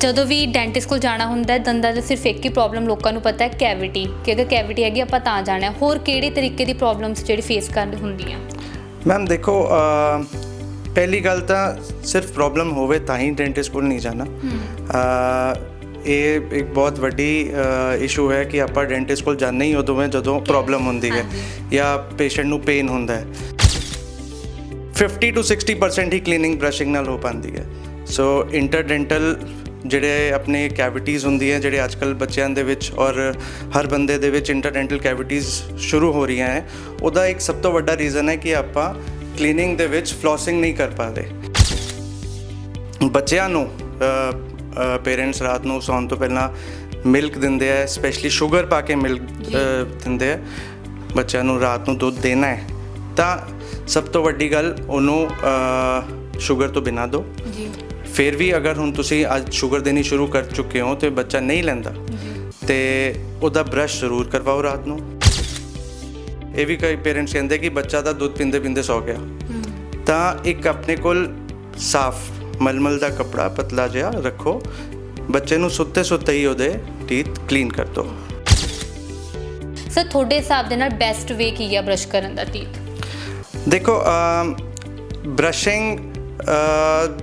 ਜਦੋਂ ਵੀ ਡੈਂਟਿਸਟ ਕੋਲ ਜਾਣਾ ਹੁੰਦਾ ਹੈ ਦੰਦਾਂ ਦਾ ਸਿਰਫ ਇੱਕ ਹੀ ਪ੍ਰੋਬਲਮ ਲੋਕਾਂ ਨੂੰ ਪਤਾ ਹੈ ਕੈਵਿਟੀ ਕਿ ਅਗਰ ਕੈਵਿਟੀ ਹੈਗੀ ਆਪਾਂ ਤਾਂ ਜਾਣਾ ਹੈ। ਹੋਰ ਕਿਹੜੇ ਤਰੀਕੇ ਦੀ ਪ੍ਰੋਬਲਮਸ ਜਿਹੜੀ ਫੇਸ ਕਰਨ ਹੁੰਦੀਆਂ? ਮੈਮ ਦੇਖੋ ਪਹਿਲੀ ਗੱਲ ਤਾਂ ਸਿਰਫ ਪ੍ਰੋਬਲਮ ਹੋਵੇ ਤਾਂ ਹੀ ਡੈਂਟਿਸਟ ਕੋਲ ਨਹੀਂ ਜਾਣਾ। ਇਹ ਇੱਕ ਬਹੁਤ ਵੱਡੀ ਇਸ਼ੂ ਹੈ ਕਿ ਆਪਾਂ ਡੈਂਟਿਸਟ ਕੋਲ ਜਾਂਦੇ ਹੀ ਉਦੋਂ ਹੈ ਜਦੋਂ ਪ੍ਰੋਬਲਮ ਹੁੰਦੀ ਹੈ ਜਾਂ ਪੇਸ਼ੈਂਟ ਨੂੰ ਪੇਨ ਹੁੰਦਾ ਹੈ। 50 ਤੋਂ 60% ਹੀ ਕਲੀਨਿੰਗ ਬ੍ਰਸ਼ਿੰਗ ਨਾਲ ਹੋ ਪਾਉਂਦੀ ਹੈ। ਸੋ ਇੰਟਰਡੈਂਟਲ ਜਿਹੜੇ ਆਪਣੇ ਕੈਵਿਟੀਜ਼ ਹੁੰਦੀਆਂ ਜਿਹੜੇ ਅੱਜਕੱਲ ਬੱਚਿਆਂ ਦੇ ਵਿੱਚ ਔਰ ਹਰ ਬੰਦੇ ਦੇ ਵਿੱਚ ਇੰਟਰਡੈਂਟਲ ਕੈਵਿਟੀਜ਼ ਸ਼ੁਰੂ ਹੋ ਰਹੀਆਂ ਹੈ ਉਹਦਾ ਇੱਕ ਸਭ ਤੋਂ ਵੱਡਾ ਰੀਜ਼ਨ ਹੈ ਕਿ ਆਪਾਂ ਕਲੀਨਿੰਗ ਦੇ ਵਿੱਚ ਫਲੋਸਿੰਗ ਨਹੀਂ ਕਰ ਪਾ ਰਹੇ। ਬੱਚਿਆਂ ਨੂੰ ਪੇਰੈਂਟਸ ਰਾਤ ਨੂੰ ਸੌਣ ਤੋਂ ਪਹਿਲਾਂ ਮਿਲਕ ਦਿੰਦੇ ਆ ਸਪੈਸ਼ਲੀ ਸ਼ੂਗਰ ਪਾ ਕੇ ਮਿਲਕ ਦਿੰਦੇ ਆ ਬੱਚਿਆਂ ਨੂੰ ਰਾਤ ਨੂੰ ਦੁੱਧ ਦੇਣਾ ਹੈ ਤਾਂ ਸਭ ਤੋਂ ਵੱਡੀ ਗੱਲ ਉਹਨੂੰ ਸ਼ੂਗਰ ਤੋਂ ਬਿਨਾ ਦਿਓ ਜੀ। ਫਿਰ ਵੀ ਅਗਰ ਹੁਣ ਤੁਸੀਂ ਅੱਜ ਸ਼ੂਗਰ ਦੇਣੀ ਸ਼ੁਰੂ ਕਰ ਚੁੱਕੇ ਹੋ ਤੇ ਬੱਚਾ ਨਹੀਂ ਲੈਂਦਾ ਤੇ ਉਹਦਾ ਬ੍ਰਸ਼ ਜ਼ਰੂਰ ਕਰਵਾਓ ਰਾਤ ਨੂੰ। ਇਹ ਵੀ ਕਈ ਪੇਰੈਂਟਸ ਕਹਿੰਦੇ ਕਿ ਬੱਚਾ ਤਾਂ ਦੁੱਧ ਪੀਂਦੇ ਪੀਂਦੇ ਸੌ ਗਿਆ। ਤਾਂ ਇੱਕ ਆਪਣੇ ਕੋਲ ਸਾਫ਼ ਮਲਮਲ ਦਾ ਕਪੜਾ ਪਤਲਾ ਜਿਹਾ ਰੱਖੋ। ਬੱਚੇ ਨੂੰ ਸੁੱਤੇ ਸੁੱਤੇ ਹੀ ਉਹਦੇ ਟੀਥ ਕਲੀਨ ਕਰ ਦਿਓ। ਸਰ ਤੁਹਾਡੇ ਹਿਸਾਬ ਦੇ ਨਾਲ ਬੈਸਟ ਵੇ ਕੀ ਹੈ ਬ੍ਰਸ਼ ਕਰਨ ਦਾ ਟੀਥ ਦੇਖੋ ਬ੍ਰਸ਼ਿੰਗ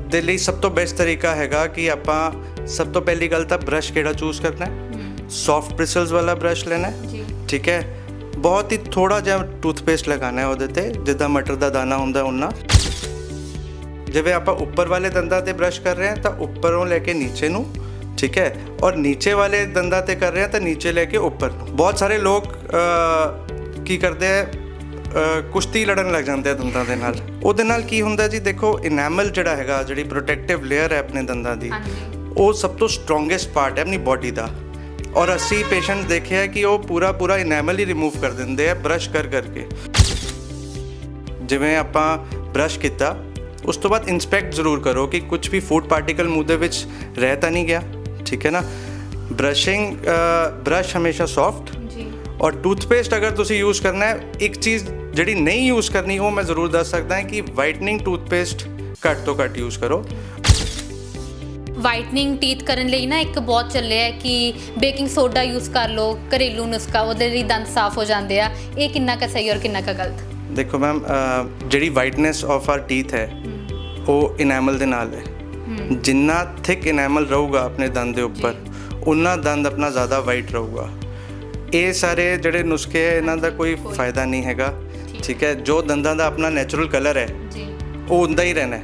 ਦੇ ਲਈ ਸਭ ਤੋਂ ਬੈਸਟ ਤਰੀਕਾ ਹੈਗਾ ਕਿ ਆਪਾਂ ਸਭ ਤੋਂ ਪਹਿਲੀ ਗੱਲ ਤਾਂ ਬ੍ਰਸ਼ ਕਿਹੜਾ ਚੂਜ਼ ਕਰਨਾ ਹੈ? ਸੌਫਟ ਬ੍ਰਿਸਲਸ ਵਾਲਾ ਬ੍ਰਸ਼ ਲੈਣਾ ਹੈ। ਜੀ। ਠੀਕ ਹੈ? ਬਹੁਤ ਹੀ ਥੋੜਾ ਜਿਹਾ ਟੂਥਪੇਸਟ ਲਗਾਉਣਾ ਹੈ ਉਹਦੇ ਤੇ ਜਿੱਦਾਂ ਮਟਰ ਦਾ ਦਾਣਾ ਹੁੰਦਾ ਉਹਨਾਂ ਜਿਵੇਂ ਆਪਾਂ ਉੱਪਰ ਵਾਲੇ ਦੰਦਾਂ ਤੇ ਬ੍ਰਸ਼ ਕਰ ਰਹੇ ਹਾਂ ਤਾਂ ਉੱਪਰੋਂ ਲੈ ਕੇ ਨੀਚੇ ਨੂੰ ਠੀਕ ਹੈ? ਔਰ ਨੀਚੇ ਵਾਲੇ ਦੰਦਾਂ ਤੇ ਕਰ ਰਹੇ ਹਾਂ ਤਾਂ ਨੀਚੇ ਲੈ ਕੇ ਉੱਪਰ ਨੂੰ। ਬਹੁਤ ਸਾਰੇ ਲੋਕ ਕੀ ਕਰਦੇ ਆ ਅ, ਕੁਸ਼ਤੀ ਲੜਨ ਲੱਗ ਜਾਂਦੇ ਆ ਦੰਦਾਂ ਦੇ ਨਾਲ। ਉਹਦੇ ਨਾਲ ਕੀ ਹੁੰਦਾ ਜੀ ਦੇਖੋ ਇਨੈਮਲ ਜਿਹੜਾ ਹੈਗਾ ਜਿਹੜੀ ਪ੍ਰੋਟੈਕਟਿਵ ਲੇਅਰ ਹੈ ਆਪਣੇ ਦੰਦਾਂ ਦੀ ਉਹ ਸਭ ਤੋਂ ਸਟਰੋਂਗੇਸਟ ਪਾਰਟ ਹੈ ਆਪਣੀ ਬਾਡੀ ਦਾ। ਔਰ ਅਸੀਂ ਪੇਸ਼ੈਂਟ ਦੇਖਿਆ ਕਿ ਉਹ ਪੂਰਾ ਪੂਰਾ ਇਨੈਮਲ ਹੀ ਰਿਮੂਵ ਕਰ ਦਿੰਦੇ ਆ ਬ੍ਰਸ਼ ਕਰ ਕਰਕੇ। ਜਿਵੇਂ ਆਪਾਂ ਬ੍ਰਸ਼ ਕੀਤਾ ਉਸ ਤੋਂ ਬਾਅਦ ਇਨਸਪੈਕਟ ਜ਼ਰੂਰ ਕਰੋ ਕਿ ਕੁਝ ਵੀ ਫੂਡ ਪਾਰਟੀਕਲ ਮੂੰਹ ਦੇ ਵਿੱਚ ਰਹਿ ਤਾਂ ਨਹੀਂ ਗਿਆ ਠੀਕ ਹੈ ਨਾ? ਬ੍ਰਸ਼ਿੰਗ ਬ੍ਰਸ਼ ਹਮੇਸ਼ਾ ਸੌਫਟ ਜੀ। ਔਰ ਟੂਥਪੇਸਟ ਅਗਰ ਤੁਸੀਂ ਯੂਜ਼ ਕਰਨਾ ਹੈ ਇੱਕ ਚੀਜ਼ ਜਿਹੜੀ ਨਹੀਂ ਯੂਜ਼ ਕਰਨੀ ਉਹ ਮੈਂ ਜ਼ਰੂਰ ਦੱਸ ਸਕਦਾ ਹਾਂ ਕਿ ਵਾਈਟਨਿੰਗ ਟੂਥਪੇਸਟ ਘੱਟ ਤੋਂ ਘੱਟ ਯੂਜ਼ ਕਰੋ। ਵਾਈਟਨਿੰਗ ਟੀਥ ਕਰਨ ਲਈ ਨਾ ਇੱਕ ਬਹੁਤ ਚੱਲਿਆ ਹੈ ਕਿ ਬੇਕਿੰਗ ਸੋਡਾ ਯੂਜ਼ ਕਰ ਲਓ ਘਰੇਲੂ ਨੁਸਖਾ ਉਹਦੇ ਲਈ ਦੰਦ ਸਾਫ਼ ਹੋ ਜਾਂਦੇ ਆ। ਇਹ ਕਿੰਨਾ ਕੁ ਸਹੀ ਔਰ ਕਿੰਨਾ ਕੁ ਗਲਤ? ਦੇਖੋ ਮੈਮ ਜਿਹੜੀ ਵਾਈਟਨੈਸ ਆਫ ਆਰ ਟੀਥ ਹੈ ਉਹ ਇਨੈਮਲ ਦੇ ਨਾਲ ਹੈ। ਜਿੰਨਾ ਥਿਕ ਇਨੈਮਲ ਰਹੂਗਾ ਆਪਣੇ ਦੰਦ ਦੇ ਉੱਪਰ ਉਨਾ ਦੰਦ ਆਪਣਾ ਜ਼ਿਆਦਾ ਵਾਈਟ ਰਹੂਗਾ। ਇਹ ਸਾਰੇ ਜਿਹੜੇ ਨੁਸਖੇ ਹੈ ਇਹਨਾਂ ਦਾ ਕੋਈ ਫਾਇਦਾ ਨਹੀਂ ਹੈਗਾ। ਠੀਕ ਹੈ? ਜੋ ਦੰਦਾਂ ਦਾ ਆਪਣਾ ਨੈਚੁਰਲ ਕਲਰ ਹੈ ਜੀ। ਉਹ ਹੁੰਦਾ ਹੀ ਰਹਿਣਾ ਹੈ।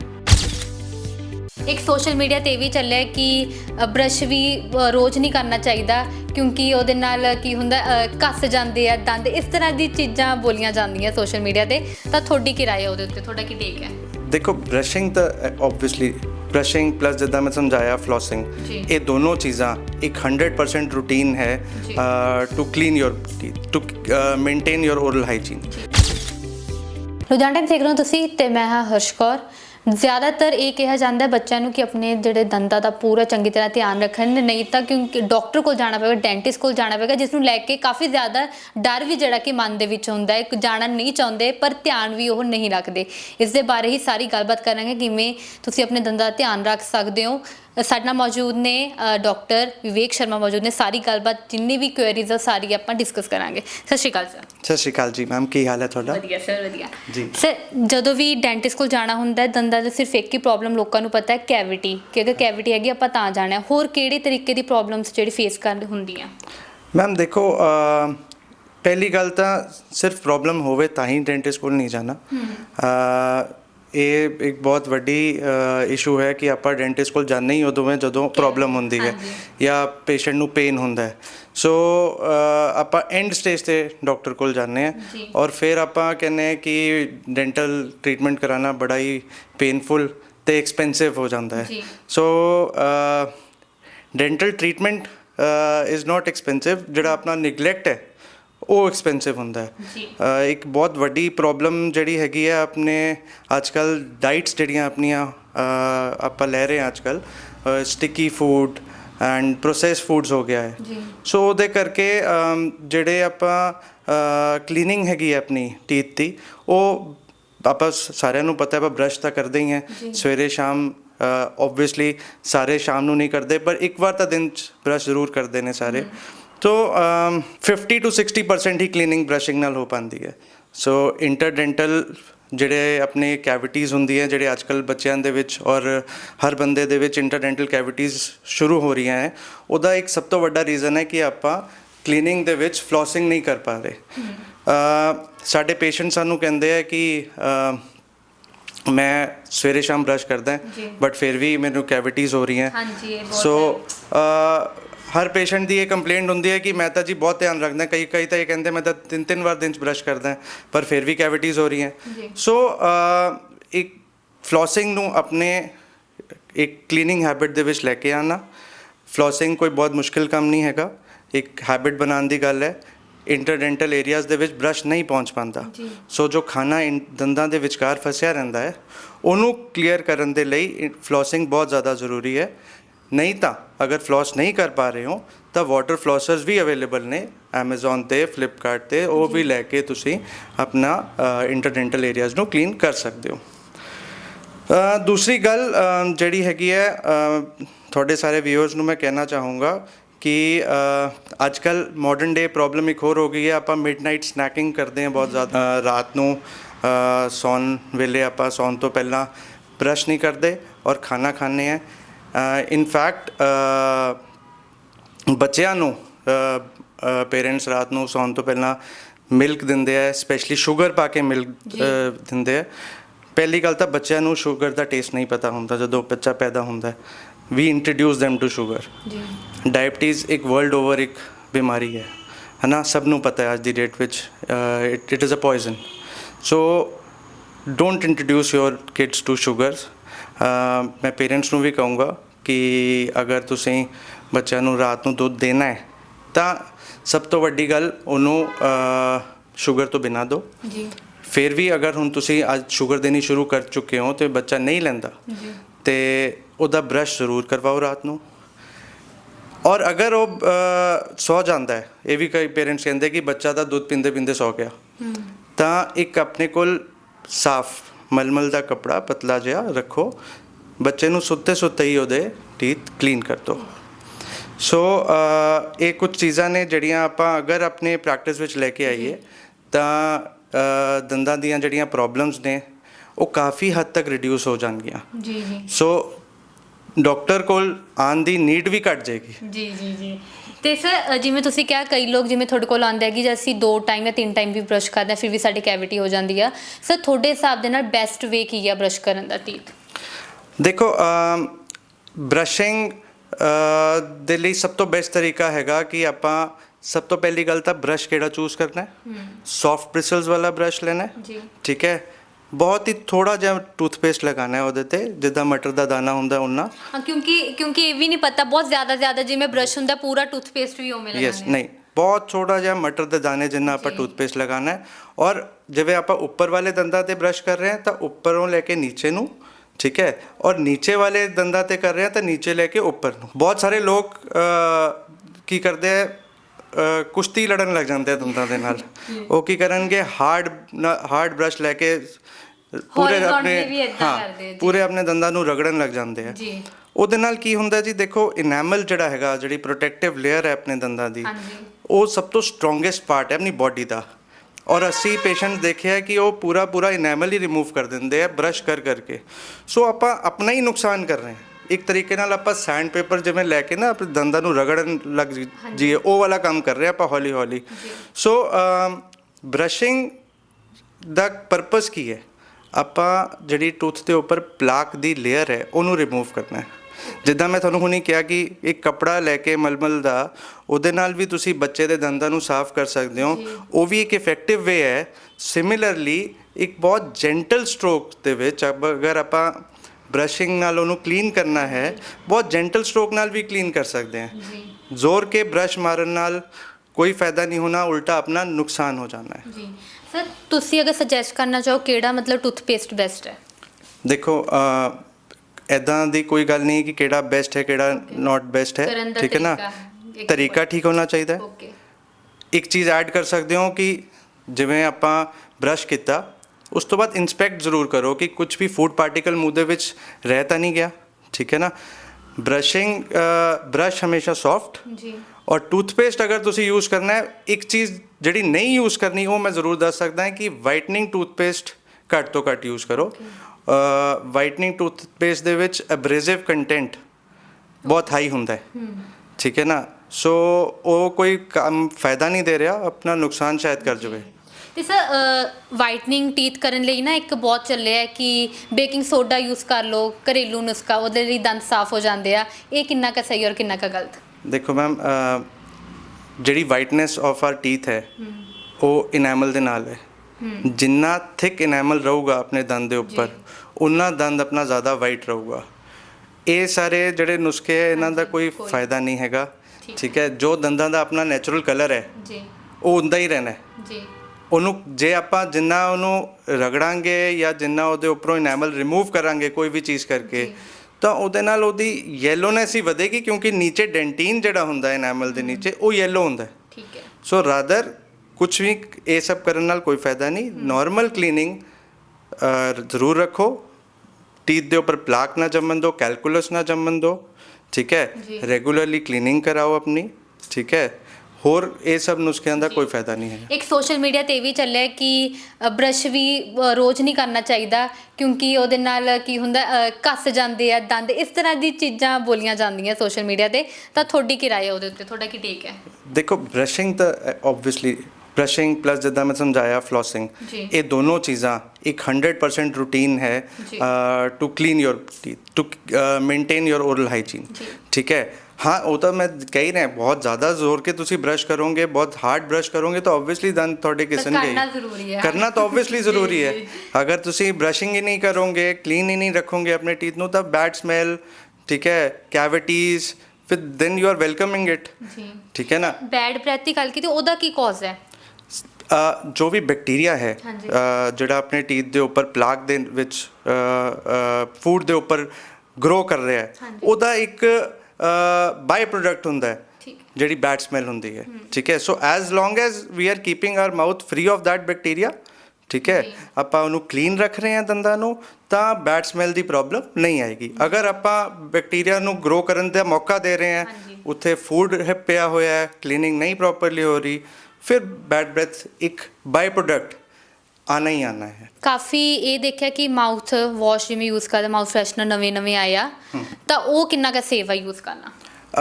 ਇੱਕ ਸੋਸ਼ਲ ਮੀਡੀਆ ਤੇ ਇਹ ਵੀ ਚੱਲਿਆ ਹੈ ਕਿ ਬ੍ਰਸ਼ ਵੀ ਅ, ਰੋਜ਼ ਨਹੀਂ ਕਰਨਾ ਚਾਹੀਦਾ ਕਿਉਂਕਿ ਉਹਦੇ ਨਾਲ ਕੀ ਹੁੰਦਾ ਅ, ਕੱਸ ਜਾਂਦੇ ਆ ਦੰਦ ਇਸ ਤਰ੍ਹਾਂ ਦੀ ਚੀਜ਼ਾਂ ਬੋਲੀਆਂ ਜਾਂਦੀਆਂ ਸੋਸ਼ਲ ਮੀਡੀਆ ਤੇ ਤਾਂ ਤੁਹਾਡੀ ਕੀ ਰਾਏ ਹੈ ਉਹਦੇ ਉੱਤੇ? ਤੁਹਾਡਾ ਕੀ ਟੇਕ ਹੈ? ਦੇਖੋ ਬ੍ਰਸ਼ਿੰਗ ਤਾਂ ਆਬਵੀਅਸਲੀ ਬ੍ਰਸ਼ਿੰਗ ਪਲੱਸ ਜਿੱਦਾਂ ਮੈਂ ਸਮਝਾਇਆ ਫਲੋਸਿੰਗ ਜੀ। ਇਹ ਦੋਨੋਂ ਚੀਜ਼ਾਂ ਇੱਕ 100% ਰੂਟੀਨ ਹੈ ਜੀ। To clean your teeth to maintain your oral hygiene Ludhiana time ਦੇਖ ਰਹੇ ਹੋ ਤੁਸੀਂ ਤੇ ਮੈਂ ਹਾਂ ਹਰਸ਼ ਕੌਰ। ਜ਼ਿਆਦਾਤਰ ਇਹ ਕਿਹਾ ਜਾਂਦਾ ਹੈ ਬੱਚਿਆਂ ਨੂੰ ਕਿ ਆਪਣੇ ਜਿਹੜੇ ਦੰਦਾਂ ਦਾ ਪੂਰਾ ਚੰਗੀ ਤਰ੍ਹਾਂ ਧਿਆਨ ਰੱਖਣ, ਨਹੀਂ ਤਾਂ ਕਿਉਂਕਿ ਡਾਕਟਰ ਕੋਲ ਜਾਣਾ ਪਵੇਗਾ, ਡੈਂਟਿਸਟ ਕੋਲ ਜਾਣਾ ਪਵੇਗਾ, ਜਿਸ ਨੂੰ ਲੈ ਕੇ ਕਾਫੀ ਜ਼ਿਆਦਾ ਡਰ ਵੀ ਜਿਹੜਾ ਕਿ ਮਨ ਦੇ ਵਿੱਚ ਹੁੰਦਾ ਹੈ ਜਾਣਾ ਨਹੀਂ ਚਾਹੁੰਦੇ, ਪਰ ਧਿਆਨ ਵੀ ਉਹ ਨਹੀਂ ਰੱਖਦੇ। ਇਸ ਦੇ ਬਾਰੇ ਹੀ ਸਾਰੀ ਗੱਲਬਾਤ ਕਰਾਂਗੇ, ਕਿਵੇਂ ਤੁਸੀਂ ਆਪਣੇ ਦੰਦਾਂ ਦਾ ਧਿਆਨ ਰੱਖ ਸਕਦੇ ਹੋ। ਸਾਡੇ ਨਾਲ ਮੌਜੂਦ ਨੇ ਡਾਕਟਰ ਵਿਵੇਕ ਸ਼ਰਮਾ ਮੌਜੂਦ ਨੇ। ਸਾਰੀ ਗੱਲਬਾਤ ਜਿੰਨੀ ਵੀ ਕੁਐਰੀਜ਼ ਆ ਸਾਰੀ ਆਪਾਂ ਡਿਸਕਸ ਕਰਾਂਗੇ। ਸਤਿ ਸ਼੍ਰੀ ਅਕਾਲ ਸਰ ਸਤਿ ਸ਼੍ਰੀ ਅਕਾਲ ਜੀ ਮੈਮ ਕੀ ਹਾਲ ਹੈ ਤੁਹਾਡਾ? ਵਧੀਆ ਸਰ ਵਧੀਆ। ਜੀ। ਸਰ ਜਦੋਂ ਵੀ ਡੈਂਟਿਸਟ ਕੋਲ ਜਾਣਾ ਹੁੰਦਾ ਹੈ ਦੰਦਾਂ ਦਾ ਸਿਰਫ ਇੱਕ ਹੀ ਪ੍ਰੋਬਲਮ ਲੋਕਾਂ ਨੂੰ ਪਤਾ ਹੈ ਕੈਵਿਟੀ ਕਿ ਅਗਰ ਕੈਵਿਟੀ ਹੈਗੀ ਆਪਾਂ ਤਾਂ ਜਾਣਾ ਹੋਰ ਕਿਹੜੇ ਤਰੀਕੇ ਦੀ ਪ੍ਰੋਬਲਮਸ ਜਿਹੜੀ ਫੇਸ ਕਰਨ ਹੁੰਦੀਆਂ? ਮੈਮ ਦੇਖੋ ਪਹਿਲੀ ਗੱਲ ਤਾਂ ਸਿਰਫ ਪ੍ਰੋਬਲਮ ਹੋਵੇ ਤਾਂ ਹੀ ਡੈਂਟਿਸਟ ਕੋਲ ਨਹੀਂ ਜਾਣਾ। ਇਹ ਇੱਕ ਬਹੁਤ ਵੱਡੀ ਇਸ਼ੂ ਹੈ ਕਿ ਆਪਾਂ ਡੈਂਟਿਸਟ ਕੋਲ ਜਾਂਦੇ ਹੀ ਉਦੋਂ ਹੈ ਜਦੋਂ ਪ੍ਰੋਬਲਮ ਹੁੰਦੀ ਹੈ ਜਾਂ ਪੇਸ਼ੈਂਟ ਨੂੰ ਪੇਨ ਹੁੰਦਾ ਹੈ ਸੋ ਆਪਾਂ ਐਂਡ ਸਟੇਜ ਤੇ ਡਾਕਟਰ ਕੋਲ ਜਾਂਦੇ ਆ। ਔਰ ਫਿਰ ਆਪਾਂ ਕਹਿੰਦੇ ਆ ਕਿ ਡੈਂਟਲ ਟ੍ਰੀਟਮੈਂਟ ਕਰਾਉਣਾ ਬੜਾ ਹੀ ਪੇਨਫੁਲ ਤੇ ਐਕਸਪੈਂਸਿਵ ਹੋ ਜਾਂਦਾ ਹੈ। So dental treatment is not expensive ਜਿਹੜਾ ਆਪਣਾ ਨੈਗਲੈਕਟ ਹੈ ਉਹ ਐਕਸਪੈਂਸਿਵ ਹੁੰਦਾ ਹੈ। ਇੱਕ ਬਹੁਤ ਵੱਡੀ ਪ੍ਰੋਬਲਮ ਜਿਹੜੀ ਹੈਗੀ ਹੈ ਆਪਣੇ ਅੱਜਕੱਲ ਡਾਈਟਸ ਜਿਹੜੀਆਂ ਆਪਣੀਆਂ ਆਪਾਂ ਲੈ ਰਹੇ ਹਾਂ ਅੱਜਕੱਲ sticky food and process foods ਹੋ ਗਿਆ ਹੈ। ਜੀ। ਸੋ ਉਹਦੇ ਕਰਕੇ ਜਿਹੜੇ ਆਪਾਂ ਕਲੀਨਿੰਗ ਹੈਗੀ ਹੈ ਆਪਣੀ ਟੀਥ ਦੀ ਉਹ ਆਪਾਂ ਸਾਰਿਆਂ ਨੂੰ ਪਤਾ ਹੈ ਆਪਾਂ ਬ੍ਰਸ਼ ਤਾਂ ਕਰਦੇ ਹੀ ਹਾਂ। ਸਵੇਰੇ ਸ਼ਾਮ ਆਬਵੀਅਸਲੀ ਸਾਰੇ ਸ਼ਾਮ ਨੂੰ ਨਹੀਂ ਕਰਦੇ ਪਰ ਇੱਕ ਵਾਰ ਤਾਂ ਦਿਨ ਚ ਬ੍ਰਸ਼ ਜ਼ਰੂਰ ਕਰਦੇ ਨੇ ਸਾਰੇ। ਤੋ ਅਮ, 50 ਤੋਂ 60% ਹੀ ਕਲੀਨਿੰਗ ਬ੍ਰਸ਼ਿੰਗ ਨਾਲ ਹੋ ਪਾਉਂਦੀ ਹੈ। ਸੋ ਇੰਟਰਡੈਂਟਲ ਜਿਹੜੇ ਆਪਣੇ ਕੈਵਿਟੀਜ਼ ਹੁੰਦੀਆਂ ਜਿਹੜੇ ਅੱਜਕੱਲ ਬੱਚਿਆਂ ਦੇ ਵਿੱਚ ਔਰ ਹਰ ਬੰਦੇ ਦੇ ਵਿੱਚ ਇੰਟਰਡੈਂਟਲ ਕੈਵਿਟੀਜ਼ ਸ਼ੁਰੂ ਹੋ ਰਹੀਆਂ ਹੈ ਉਹਦਾ ਇੱਕ ਸਭ ਤੋਂ ਵੱਡਾ ਰੀਜ਼ਨ ਹੈ ਕਿ ਆਪਾਂ ਕਲੀਨਿੰਗ ਦੇ ਵਿੱਚ ਫਲੋਸਿੰਗ ਨਹੀਂ ਕਰ ਪਾ ਰਹੇ। ਸਾਡੇ ਪੇਸ਼ੈਂਟ ਸਾਨੂੰ ਕਹਿੰਦੇ ਆ ਕਿ ਮੈਂ ਸਵੇਰੇ ਸ਼ਾਮ ਬ੍ਰਸ਼ ਕਰਦਾ। ਬਟ ਫਿਰ ਵੀ ਮੈਨੂੰ ਕੈਵਿਟੀਜ਼ ਹੋ ਰਹੀਆਂ। ਹਾਂਜੀ ਸੋ ਹਰ ਪੇਸ਼ੈਂਟ ਦੀ ਇਹ ਕੰਪਲੇਂਟ ਹੁੰਦੀ ਹੈ ਕਿ ਮੈਂ ਤਾਂ ਜੀ ਬਹੁਤ ਧਿਆਨ ਰੱਖਦਾ ਕਈ ਕਈ ਤਾਂ ਇਹ ਕਹਿੰਦੇ ਮੈਂ ਤਾਂ ਤਿੰਨ ਤਿੰਨ ਵਾਰ ਦਿਨ ਚ ਬ੍ਰਸ਼ ਕਰਦਾ ਪਰ ਫਿਰ ਵੀ ਕੈਵਿਟੀਜ਼ ਹੋ ਰਹੀਆਂ। ਸੋ ਇੱਕ ਫਲੋਸਿੰਗ ਨੂੰ ਆਪਣੇ ਇੱਕ ਕਲੀਨਿੰਗ ਹੈਬਿਟ ਦੇ ਵਿੱਚ ਲੈ ਕੇ ਆਣਾ ਫਲੋਸਿੰਗ ਕੋਈ ਬਹੁਤ ਮੁਸ਼ਕਿਲ ਕੰਮ ਨਹੀਂ ਹੈਗਾ ਇੱਕ ਹੈਬਿਟ ਬਣਾਉਣ ਦੀ ਗੱਲ ਹੈ ਇੰਟਰਡੈਂਟਲ ਏਰੀਆਜ਼ ਦੇ ਵਿੱਚ ਬ੍ਰਸ਼ ਨਹੀਂ ਪਹੁੰਚ ਪਾਉਂਦਾ। ਸੋ ਜੋ ਖਾਣਾ ਦੰਦਾਂ ਦੇ ਵਿਚਕਾਰ ਫਸਿਆ ਰਹਿੰਦਾ ਹੈ ਉਹਨੂੰ ਕਲੀਅਰ ਕਰਨ ਦੇ ਲਈ ਫਲੋਸਿੰਗ ਬਹੁਤ ਜ਼ਿਆਦਾ ਜ਼ਰੂਰੀ ਹੈ ਨਹੀਂ ਤਾਂ ਅਗਰ ਫਲੋਸ ਨਹੀਂ ਕਰ ਪਾ ਰਹੇ ਹੋ ਤਾਂ ਵਾਟਰ ਫਲੋਸਰਸ ਵੀ ਅਵੇਲੇਬਲ ਨੇ Amazon ਤੇ Flipkart ਤੇ ਉਹ ਵੀ ਲੈ ਕੇ ਤੁਸੀਂ ਆਪਣਾ ਇੰਟਰਡੈਂਟਲ ਏਰੀਆਜ਼ ਨੂੰ ਕਲੀਨ ਕਰ ਸਕਦੇ ਹੋ ਦੂਸਰੀ ਗੱਲ ਜਿਹੜੀ ਹੈਗੀ ਹੈ ਤੁਹਾਡੇ ਸਾਰੇ ਵਿਊਅਰਸ ਨੂੰ ਮੈਂ ਕਹਿਣਾ ਚਾਹੂੰਗਾ ਕਿ ਅੱਜ ਕੱਲ ਮਾਡਰਨ ਡੇ ਪ੍ਰੋਬਲਮ ਇੱਕ ਹੋਰ ਹੋ ਗਈ ਹੈ ਆਪਾਂ ਮਿਡਨਾਈਟ ਸਨੈਕਿੰਗ ਕਰਦੇ ਹਾਂ ਬਹੁਤ ਜ਼ਿਆਦਾ ਰਾਤ ਨੂੰ ਸੌਣ ਵੇਲੇ ਆਪਾਂ ਸੌਣ ਤੋਂ ਪਹਿਲਾਂ ਬ੍ਰਸ਼ ਨਹੀਂ ਕਰਦੇ ਔਰ ਖਾਣਾ ਖਾਂਦੇ ਆ ਇਨ ਫੈਕਟ ਬੱਚਿਆਂ ਨੂੰ ਪੇਰੈਂਟਸ ਰਾਤ ਨੂੰ ਸੌਣ ਤੋਂ ਪਹਿਲਾਂ ਮਿਲਕ ਦਿੰਦੇ ਆ ਸਪੈਸ਼ਲੀ ਸ਼ੂਗਰ ਪਾ ਕੇ ਮਿਲਕ ਦਿੰਦੇ ਆ। ਪਹਿਲੀ ਗੱਲ ਤਾਂ ਬੱਚਿਆਂ ਨੂੰ ਸ਼ੂਗਰ ਦਾ ਟੇਸਟ ਨਹੀਂ ਪਤਾ ਹੁੰਦਾ ਜਦੋਂ ਬੱਚਾ ਪੈਦਾ ਹੁੰਦਾ ਵੀ ਇੰਟਰੋਡਿਊਸ them ਟੂ ਸ਼ੂਗਰ ਜੀ। ਡਾਇਬਟੀਜ਼ ਇੱਕ ਵਰਲਡ ਓਵਰ ਇੱਕ ਬਿਮਾਰੀ ਹੈ ਹਨਾ? ਸਭ ਨੂੰ ਪਤਾ ਹੈ ਅੱਜ ਦੀ ਡੇਟ ਵਿੱਚ it is a poison so don't introduce your kids to sugars ਮੈਂ ਪੇਰੈਂਟਸ ਨੂੰ ਵੀ ਕਹੂੰਗਾ ਕਿ ਅਗਰ ਤੁਸੀਂ ਬੱਚਿਆਂ ਨੂੰ ਰਾਤ ਨੂੰ ਦੁੱਧ ਦੇਣਾ ਹੈ ਤਾਂ ਸਭ ਤੋਂ ਵੱਡੀ ਗੱਲ ਉਹਨੂੰ ਸ਼ੂਗਰ ਤੋਂ ਬਿਨਾ ਦਿਓ। ਜੀ। ਫਿਰ ਵੀ ਅਗਰ ਹੁਣ ਤੁਸੀਂ ਅੱਜ ਸ਼ੂਗਰ ਦੇਣੀ ਸ਼ੁਰੂ ਕਰ ਚੁੱਕੇ ਹੋ ਤੇ ਬੱਚਾ ਨਹੀਂ ਲੈਂਦਾ ਜੀ। ਤੇ ਉਹਦਾ ਬ੍ਰਸ਼ ਜ਼ਰੂਰ ਕਰਵਾਓ ਰਾਤ ਨੂੰ। ਔਰ ਅਗਰ ਉਹ ਸੌ ਜਾਂਦਾ ਹੈ ਇਹ ਵੀ ਕਈ ਪੇਰੈਂਟਸ ਕਹਿੰਦੇ ਕਿ ਬੱਚਾ ਤਾਂ ਦੁੱਧ ਪੀਂਦੇ ਪੀਂਦੇ ਸੌ ਗਿਆ। ਤਾਂ ਇੱਕ ਆਪਣੇ ਕੋਲ ਸਾਫ਼ ਮਲਮਲ ਦਾ ਕਪੜਾ ਪਤਲਾ ਜਿਹਾ ਰੱਖੋ। ਬੱਚੇ ਨੂੰ ਸੁੱਤੇ ਸੁੱਤੇ ਹੀ ਉਹਦੇ ਟੀਥ ਕਲੀਨ ਕਰ ਦਿਓ। ਸੋ ਇਹ ਕੁਝ ਚੀਜ਼ਾਂ ਨੇ ਜਿਹੜੀਆਂ ਆਪਾਂ ਅਗਰ ਆਪਣੇ ਪ੍ਰੈਕਟਿਸ ਵਿੱਚ ਲੈ ਕੇ ਆਈਏ ਤਾਂ ਦੰਦਾਂ ਦੀਆਂ ਜਿਹੜੀਆਂ ਪ੍ਰੋਬਲਮਸ ਨੇ ਉਹ ਕਾਫੀ ਹੱਦ ਤੱਕ ਰਿਡਿਊਸ ਹੋ ਜਾਣਗੀਆਂ। ਜੀ ਜੀ। ਸੋ ਡਾਕਟਰ ਕੋਲ ਆਉਣ ਦੀ ਨੀਡ ਵੀ ਘਟ ਜਾਏਗੀ। ਜੀ ਜੀ ਜੀ। ਤੇ ਸਰ ਜਿਵੇਂ ਤੁਸੀਂ ਕਿਹਾ ਕਈ ਲੋਕ ਜਿਵੇਂ ਤੁਹਾਡੇ ਕੋਲ ਆਉਂਦੇ ਆ ਕਿ ਜੇ ਅਸੀਂ ਦੋ ਟਾਈਮ ਜਾਂ ਤਿੰਨ ਟਾਈਮ ਵੀ ਬ੍ਰਸ਼ ਕਰਦੇ ਆ ਫਿਰ ਵੀ ਸਾਡੀ ਕੈਵਿਟੀ ਹੋ ਜਾਂਦੀ ਆ। ਸਰ ਤੁਹਾਡੇ ਹਿਸਾਬ ਦੇ ਨਾਲ ਬੈਸਟ ਵੇ ਕੀ ਆ ਬ੍ਰਸ਼ ਕਰਨ ਦਾ ਟੀਥ ਦੇਖੋ ਬ੍ਰਸ਼ਿੰਗ ਦੇ ਲਈ ਸਭ ਤੋਂ ਬੈਸਟ ਤਰੀਕਾ ਹੈਗਾ ਕਿ ਆਪਾਂ ਸਭ ਤੋਂ ਪਹਿਲੀ ਗੱਲ ਤਾਂ ਬ੍ਰਸ਼ ਕਿਹੜਾ ਚੂਜ਼ ਕਰਨਾ ਹੈ? ਸੌਫਟ ਬ੍ਰਿਸਲਸ ਵਾਲਾ ਬ੍ਰਸ਼ ਲੈਣਾ ਹੈ। ਜੀ। ਠੀਕ ਹੈ? ਬਹੁਤ ਹੀ ਥੋੜਾ ਜਿਹਾ ਟੂਥਪੇਸਟ ਲਗਾਉਣਾ ਹੈ ਉਹਦੇ ਤੇ ਜਿੱਦਾਂ ਮਟਰ ਦਾ ਦਾਣਾ ਹੁੰਦਾ ਉਹਨਾਂ ਹਾਂ ਕਿਉਂਕਿ ਕਿਉਂਕਿ ਇਹ ਵੀ ਨਹੀਂ ਪਤਾ ਬਹੁਤ ਜ਼ਿਆਦਾ ਜ਼ਿਆਦਾ ਜਿਵੇਂ ਬ੍ਰਸ਼ ਹੁੰਦਾ ਪੂਰਾ ਟੂਥਪੇਸਟ ਵੀ ਉਵੇਂ ਯੈਸ ਲਗਾਉਣਾ ਨਹੀਂ ਬਹੁਤ ਛੋਟਾ ਜਿਹਾ ਮਟਰ ਦੇ ਦਾਣੇ ਜਿੰਨਾ ਆਪਾਂ। ਟੂਥਪੇਸਟ ਲਗਾਉਣਾ ਹੈ। ਔਰ ਜਿਵੇਂ ਆਪਾਂ ਉੱਪਰ ਵਾਲੇ ਦੰਦਾਂ ਤੇ ਬ੍ਰਸ਼ ਕਰ ਰਹੇ ਹਾਂ ਤਾਂ ਉੱਪਰੋਂ ਲੈ ਕੇ ਨੀਚੇ ਨੂੰ ਠੀਕ ਹੈ? ਔਰ ਨੀਚੇ ਵਾਲੇ ਦੰਦਾਂ ਤੇ ਕਰ ਰਹੇ ਹਾਂ ਤਾਂ ਨੀਚੇ ਲੈ ਕੇ ਉੱਪਰ ਨੂੰ। ਬਹੁਤ ਸਾਰੇ ਲੋਕ ਅ, ਕੀ ਕਰਦੇ ਆ ਕੁਸ਼ਤੀ ਲੜਨ ਲੱਗ ਜਾਂਦੇ ਆ ਦੰਦਾਂ ਦੇ ਨਾਲ। ਉਹ ਕੀ ਕਰਨਗੇ ਹਾਰਡ ਹਾਰਡ ਬ੍ਰਸ਼ ਲੈ ਕੇ ਪੂਰੇ ਆਪਣੇ ਵੀ ਏਦਾਂ ਕਰਦੇ ਆ ਜੀ। ਪੂਰੇ ਆਪਣੇ ਦੰਦਾਂ ਨੂੰ ਰਗੜਨ ਲੱਗ ਜਾਂਦੇ ਆ। ਜੀ। ਉਹਦੇ ਨਾਲ ਕੀ ਹੁੰਦਾ ਜੀ ਦੇਖੋ ਇਨੈਮਲ ਜਿਹੜਾ ਹੈਗਾ ਜਿਹੜੀ ਪ੍ਰੋਟੈਕਟਿਵ ਲੇਅਰ ਹੈ ਆਪਣੇ ਦੰਦਾਂ ਦੀ ਹਾਂਜੀ। ਉਹ ਸਭ ਤੋਂ ਸਟਰੋਂਗੇਸਟ ਪਾਰਟ ਹੈ ਆਪਣੀ ਬਾਡੀ ਦਾ। ਔਰ ਅਸੀਂ ਪੇਸ਼ੈਂਟ ਦੇਖਿਆ ਕਿ ਉਹ ਪੂਰਾ ਪੂਰਾ ਇਨੈਮਲ ਹੀ ਰਿਮੂਵ ਕਰ ਦਿੰਦੇ ਆ ਬ੍ਰਸ਼ ਕਰ ਕਰਕੇ। ਸੋ ਆਪਾਂ ਆਪਣਾ ਹੀ ਨੁਕਸਾਨ ਕਰ ਰਹੇ ਹਾਂ। ਇੱਕ ਤਰੀਕੇ ਨਾਲ ਆਪਾਂ ਸੈਂਡ ਪੇਪਰ ਜਿਵੇਂ ਲੈ ਕੇ ਨਾ ਆਪਣੇ ਦੰਦਾਂ ਨੂੰ ਰਗੜਨ ਲੱਗ ਜੀਏ ਉਹ ਵਾਲਾ ਕੰਮ ਕਰ ਰਹੇ ਹਾਂ ਆਪਾਂ ਹੌਲੀ ਹੌਲੀ ਸੋ ਬ੍ਰਸ਼ਿੰਗ ਦਾ ਪਰਪਸ ਕੀ ਹੈ? ਆਪਾਂ ਜਿਹੜੀ ਟੂਥ ਦੇ ਉੱਪਰ ਪਲਾਕ ਦੀ ਲੇਅਰ ਹੈ ਉਹਨੂੰ ਰਿਮੂਵ ਕਰਨਾ ਹੈ। ਜਿੱਦਾਂ ਮੈਂ ਤੁਹਾਨੂੰ ਹੁਣੀ ਕਿਹਾ ਕਿ ਇੱਕ ਕਪੜਾ ਲੈ ਕੇ ਮਲਮਲ ਦਾ ਉਹਦੇ ਨਾਲ ਵੀ ਤੁਸੀਂ ਬੱਚੇ ਦੇ ਦੰਦਾਂ ਨੂੰ ਸਾਫ਼ ਕਰ ਸਕਦੇ ਹੋ। ਉਹ ਵੀ ਇੱਕ ਇਫੈਕਟਿਵ ਵੇ ਹੈ। ਸਿਮਿਲਰਲੀ ਇੱਕ ਬਹੁਤ ਜੈਂਟਲ ਸਟ੍ਰੋਕ ਦੇ ਵਿੱਚ ਅਗਰ ਆਪਾਂ ਬ੍ਰਸ਼ਿੰਗ ਨਾਲ ਉਹਨੂੰ ਕਲੀਨ ਕਰਨਾ ਹੈ ਬਹੁਤ ਜੈਂਟਲ ਸਟ੍ਰੋਕ ਨਾਲ ਵੀ ਕਲੀਨ ਕਰ ਸਕਦੇ ਹਾਂ। ਜ਼ੋਰ ਕੇ ਬ੍ਰਸ਼ ਮਾਰਨ ਨਾਲ ਕੋਈ ਫਾਇਦਾ ਨਹੀਂ ਹੋਣਾ ਉਲਟਾ ਆਪਣਾ ਨੁਕਸਾਨ ਹੋ ਜਾਣਾ ਹੈ। ਜੀ। ਸਰ ਤੁਸੀਂ ਅਗਰ ਸੁਜੈਸਟ ਕਰਨਾ ਚਾਹੋ ਕਿਹੜਾ ਮਤਲਬ ਟੂਥਪੇਸਟ ਬੈਸਟ ਹੈ? ਦੇਖੋ ਐਦਾਂ ਦੀ ਕੋਈ ਗੱਲ ਨਹੀਂ ਕਿ ਕਿਹੜਾ ਬੈਸਟ ਹੈ ਕਿਹੜਾ ਨਾਟ ਬੈਸਟ ਕਰਨ ਹੈ ਦਾ ਠੀਕ ਹੈ ਨਾ? ਤਰੀਕਾ, ਇੱਕ ਤਰੀਕਾ ਠੀਕ ਹੋਣਾ ਚਾਹੀਦਾ ਹੈ। ਓਕੇ ਇੱਕ ਚੀਜ਼ ਐਡ ਕਰ ਸਕਦੇ ਹੋ ਕਿ ਜਿਵੇਂ ਆਪਾਂ ਬ੍ਰਸ਼ ਕੀਤਾ ਉਸ ਤੋਂ ਬਾਅਦ ਇਨਸਪੈਕਟ ਜ਼ਰੂਰ ਕਰੋ ਕਿ ਕੁਝ ਵੀ ਫੂਡ ਪਾਰਟੀਕਲ ਮੂੰਹ ਦੇ ਵਿੱਚ ਰਹਿ ਤਾਂ ਨਹੀਂ ਗਿਆ ਠੀਕ ਹੈ ਨਾ? ਬ੍ਰਸ਼ਿੰਗ ਬ੍ਰਸ਼ ਹਮੇਸ਼ਾ ਸੌਫਟ ਜੀ। ਔਰ ਟੂਥਪੇਸਟ ਅਗਰ ਤੁਸੀਂ ਯੂਜ਼ ਕਰਨਾ ਹੈ ਇੱਕ ਚੀਜ਼ ਜਿਹੜੀ ਨਹੀਂ ਯੂਜ਼ ਕਰਨੀ ਉਹ ਮੈਂ ਜ਼ਰੂਰ ਦੱਸ ਸਕਦਾ ਹਾਂ ਕਿ ਵਾਈਟਨਿੰਗ ਟੂਥਪੇਸਟ ਘੱਟ ਤੋਂ ਘੱਟ ਯੂਜ਼ ਕਰੋ। ਵਾਈਟਨਿੰਗ ਟੂਥਪੇਸਟ ਦੇ ਵਿੱਚ ਐਬਰੇਸਿਵ ਕੰਟੈਂਟ ਬਹੁਤ ਹਾਈ ਹੁੰਦਾ ਹੈ। ਠੀਕ ਹੈ ਨਾ? ਸੋ ਉਹ ਕੋਈ ਕੰਮ ਫਾਇਦਾ ਨਹੀਂ ਦੇ ਰਿਹਾ ਆਪਣਾ ਨੁਕਸਾਨ ਸ਼ਾਇਦ ਕਰ ਜਾਵੇ। ਤੇ ਸਰ ਵਾਈਟਨਿੰਗ ਟੀਥ ਕਰਨ ਲਈ ਨਾ ਇੱਕ ਬਹੁਤ ਚੱਲਿਆ ਹੈ ਕਿ ਬੇਕਿੰਗ ਸੋਡਾ ਯੂਜ਼ ਕਰ ਲਓ ਘਰੇਲੂ ਨੁਸਖਾ ਉਹਦੇ ਲਈ ਦੰਦ ਸਾਫ਼ ਹੋ ਜਾਂਦੇ ਆ। ਇਹ ਕਿੰਨਾ ਕੁ ਸਹੀ ਔਰ ਕਿੰਨਾ ਕੁ ਗਲਤ? ਦੇਖੋ ਮੈਮ ਜਿਹੜੀ ਵਾਈਟਨੈਸ ਆਫ ਆਰ ਟੀਥ ਹੈ ਉਹ ਇਨੈਮਲ ਦੇ ਨਾਲ ਹੈ। ਜਿੰਨਾ ਥਿਕ ਇਨੈਮਲ ਰਹੂਗਾ ਆਪਣੇ ਦੰਦ ਦੇ ਉੱਪਰ ਉਨਾ ਦੰਦ ਆਪਣਾ ਜ਼ਿਆਦਾ ਵਾਈਟ ਰਹੂਗਾ। ਇਹ ਸਾਰੇ ਜਿਹੜੇ ਨੁਸਖੇ ਹੈ ਇਹਨਾਂ ਦਾ ਕੋਈ ਫਾਇਦਾ ਨਹੀਂ ਹੈਗਾ। ਠੀਕ। ਠੀਕ ਹੈ? ਜੋ ਦੰਦਾਂ ਦਾ ਆਪਣਾ ਨੈਚੁਰਲ ਕਲਰ ਹੈ ਜੀ। ਉਹ ਹੁੰਦਾ ਹੀ ਰਹਿਣਾ ਹੈ। ਜੀ। ਉਹਨੂੰ ਜੇ ਆਪਾਂ ਜਿੰਨਾ ਉਹਨੂੰ ਰਗੜਾਂਗੇ ਜਾਂ ਜਿੰਨਾ ਉਹਦੇ ਉੱਪਰੋਂ ਇਨੈਮਲ ਰਿਮੂਵ ਕਰਾਂਗੇ ਕੋਈ ਵੀ ਚੀਜ਼ ਕਰਕੇ ਤਾਂ ਉਹਦੇ ਨਾਲ ਉਹਦੀ ਯੈਲੋਨੈਸ ਹੀ ਵਧੇਗੀ ਕਿਉਂਕਿ ਨੀਚੇ ਡੈਂਟੀਨ ਜਿਹੜਾ ਹੁੰਦਾ ਹੈ ਇਨੈਮਲ ਦੇ ਨੀਚੇ ਉਹ ਯੈਲੋ ਹੁੰਦਾ ਹੈ। ਠੀਕ ਹੈ। ਸੋ ਰਾਦਰ ਕੁਝ ਵੀ ਇਹ ਸਭ ਕਰਨ ਨਾਲ ਕੋਈ ਫਾਇਦਾ ਨਹੀਂ। ਨਾਰਮਲ ਕਲੀਨਿੰਗ ਜ਼ਰੂਰ ਰੱਖੋ। ਟੀਥ ਦੇ ਉੱਪਰ ਪਲਾਕ ਨਾ ਜੰਮਣ ਦਿਓ ਕੈਲਕੂਲਸ ਨਾ ਜੰਮਣ ਦਿਓ। ਠੀਕ ਹੈ। ਰੈਗੂਲਰਲੀ ਕਲੀਨਿੰਗ ਕਰਾਓ ਆਪਣੀ। ਠੀਕ ਹੈ? ਹੋਰ ਇਹ ਸਭ ਨੁਸਖਿਆਂ ਦਾ ਕੋਈ ਫਾਇਦਾ ਨਹੀਂ ਹੈ ਇੱਕ ਸੋਸ਼ਲ ਮੀਡੀਆ ਤੇ ਇਹ ਵੀ ਚੱਲਿਆ ਕਿ ਬ੍ਰਸ਼ ਵੀ ਅ, ਰੋਜ਼ ਨਹੀਂ ਕਰਨਾ ਚਾਹੀਦਾ ਕਿਉਂਕਿ ਉਹਦੇ ਨਾਲ ਕੀ ਹੁੰਦਾ ਅ, ਘਸ ਜਾਂਦੇ ਆ ਦੰਦ ਇਸ ਤਰ੍ਹਾਂ ਦੀ ਚੀਜ਼ਾਂ ਬੋਲੀਆਂ ਜਾਂਦੀਆਂ ਸੋਸ਼ਲ ਮੀਡੀਆ ਤੇ ਤਾਂ ਤੁਹਾਡੀ ਕੀ ਰਾਏ ਹੈ ਉਹਦੇ ਉੱਤੇ ਤੁਹਾਡਾ ਕੀ ਟੇਕ ਹੈ ਦੇਖੋ ਬ੍ਰਸ਼ਿੰਗ ਤਾਂ ਆਬਵੀਅਸਲੀ ਬ੍ਰਸ਼ਿੰਗ ਪਲੱਸ ਜਿੱਦਾਂ ਮੈਂ ਸਮਝਾਇਆ ਫਲੋਸਿੰਗ ਜੀ। ਇਹ ਦੋਨੋਂ ਚੀਜ਼ਾਂ ਇੱਕ 100% ਰੂਟੀਨ ਹੈ ਜੀ। To clean your teeth to maintain your oral hygiene ਜੀ। ਠੀਕ ਹੈ ਹਾਂ ਉਹ ਤਾਂ ਮੈਂ ਕਹਿ ਹੀ ਰਿਹਾ ਬਹੁਤ ਜ਼ਿਆਦਾ ਜ਼ੋਰ ਕੇ ਤੁਸੀਂ ਬ੍ਰਸ਼ ਕਰੋਗੇ ਬਹੁਤ ਹਾਰਡ ਬ੍ਰਸ਼ ਕਰੋਗੇ ਤਾਂ ਆਬਵੀਅਸਲੀ ਦੰਦ ਤੁਹਾਡੇ ਘਿਸਣਗੇ ਹੀ। ਕਰਨਾ ਜ਼ਰੂਰੀ ਹੈ। ਕਰਨਾ ਤਾਂ ਆਬਵੀਅਸਲੀ ਜ਼ਰੂਰੀ ਹੈ। ਅਗਰ ਤੁਸੀਂ ਬ੍ਰਸ਼ਿੰਗ ਹੀ ਨਹੀਂ ਕਰੋਗੇ ਕਲੀਨ ਹੀ ਨਹੀਂ ਰੱਖੋਗੇ ਆਪਣੇ ਟੀਥ ਨੂੰ ਤਾਂ ਬੈਡ ਸਮੈਲ ਠੀਕ ਹੈ ਕੈਵਿਟੀਜ਼ ਫਿਰ then you are welcoming it ਜੀ ਠੀਕ ਹੈ ਨਾ ਬੈਡ ਬ੍ਰੈਥ ਦੀ ਗੱਲ ਕੀਤੀ ਉਹਦਾ ਕੀ ਕਾਜ਼ ਹੈ ਅ, ਜੋ ਵੀ ਬੈਕਟੀਰੀਆ ਹੈ ਹਾਂਜੀ। ਅ, ਜਿਹੜਾ ਆਪਣੇ ਟੀਥ ਦੇ ਉੱਪਰ ਪਲਾਕ ਦੇ ਵਿੱਚ ਫੂਡ ਦੇ ਉੱਪਰ ਗਰੋ ਕਰ ਰਿਹਾ ਹੈ। ਉਹਦਾ ਇੱਕ ਬਾਈ ਪ੍ਰੋਡਕਟ ਹੁੰਦਾ ਹੈ ਜਿਹੜੀ ਬੈਡ ਸਮੈਲ ਹੁੰਦੀ ਹੈ ਠੀਕ ਹੈ? So as long as we are keeping our mouth free of that bacteria ਠੀਕ ਹੈ। ਆਪਾਂ ਉਹਨੂੰ ਕਲੀਨ ਰੱਖ ਰਹੇ ਹਾਂ ਦੰਦਾਂ ਨੂੰ ਤਾਂ ਬੈਡ ਸਮੈਲ ਦੀ ਪ੍ਰੋਬਲਮ ਨਹੀਂ ਆਏਗੀ। ਅਗਰ ਆਪਾਂ ਬੈਕਟੀਰੀਆ ਨੂੰ ਗਰੋ ਕਰਨ ਦਾ ਮੌਕਾ ਦੇ ਰਹੇ ਹਾਂ। ਉੱਥੇ ਫੂਡ ਪਿਆ ਹੋਇਆ ਹੈ ਕਲੀਨਿੰਗ ਨਹੀਂ ਪ੍ਰੋਪਰਲੀ ਹੋ ਰਹੀ ਫਿਰ ਬੈਡ ਬ੍ਰੈਥ ਇੱਕ ਬਾਈ ਪ੍ਰੋਡਕਟ ਆਣਾ ਹੀ ਆਣਾ ਹੈ। ਕਾਫੀ ਇਹ ਦੇਖਿਆ ਕਿ ਮਾਊਥ ਵਾਸ਼ ਜਿਵੇਂ ਯੂਜ਼ ਕਰਦੇ ਮਾਊਥ ਫਰੈਸ਼ਨਰ ਨਵੇਂ ਨਵੇਂ ਆਏ ਆ ਤਾਂ ਉਹ ਕਿੰਨਾ ਕੁ ਸੇਫ ਆ ਯੂਜ਼ ਕਰਨਾ?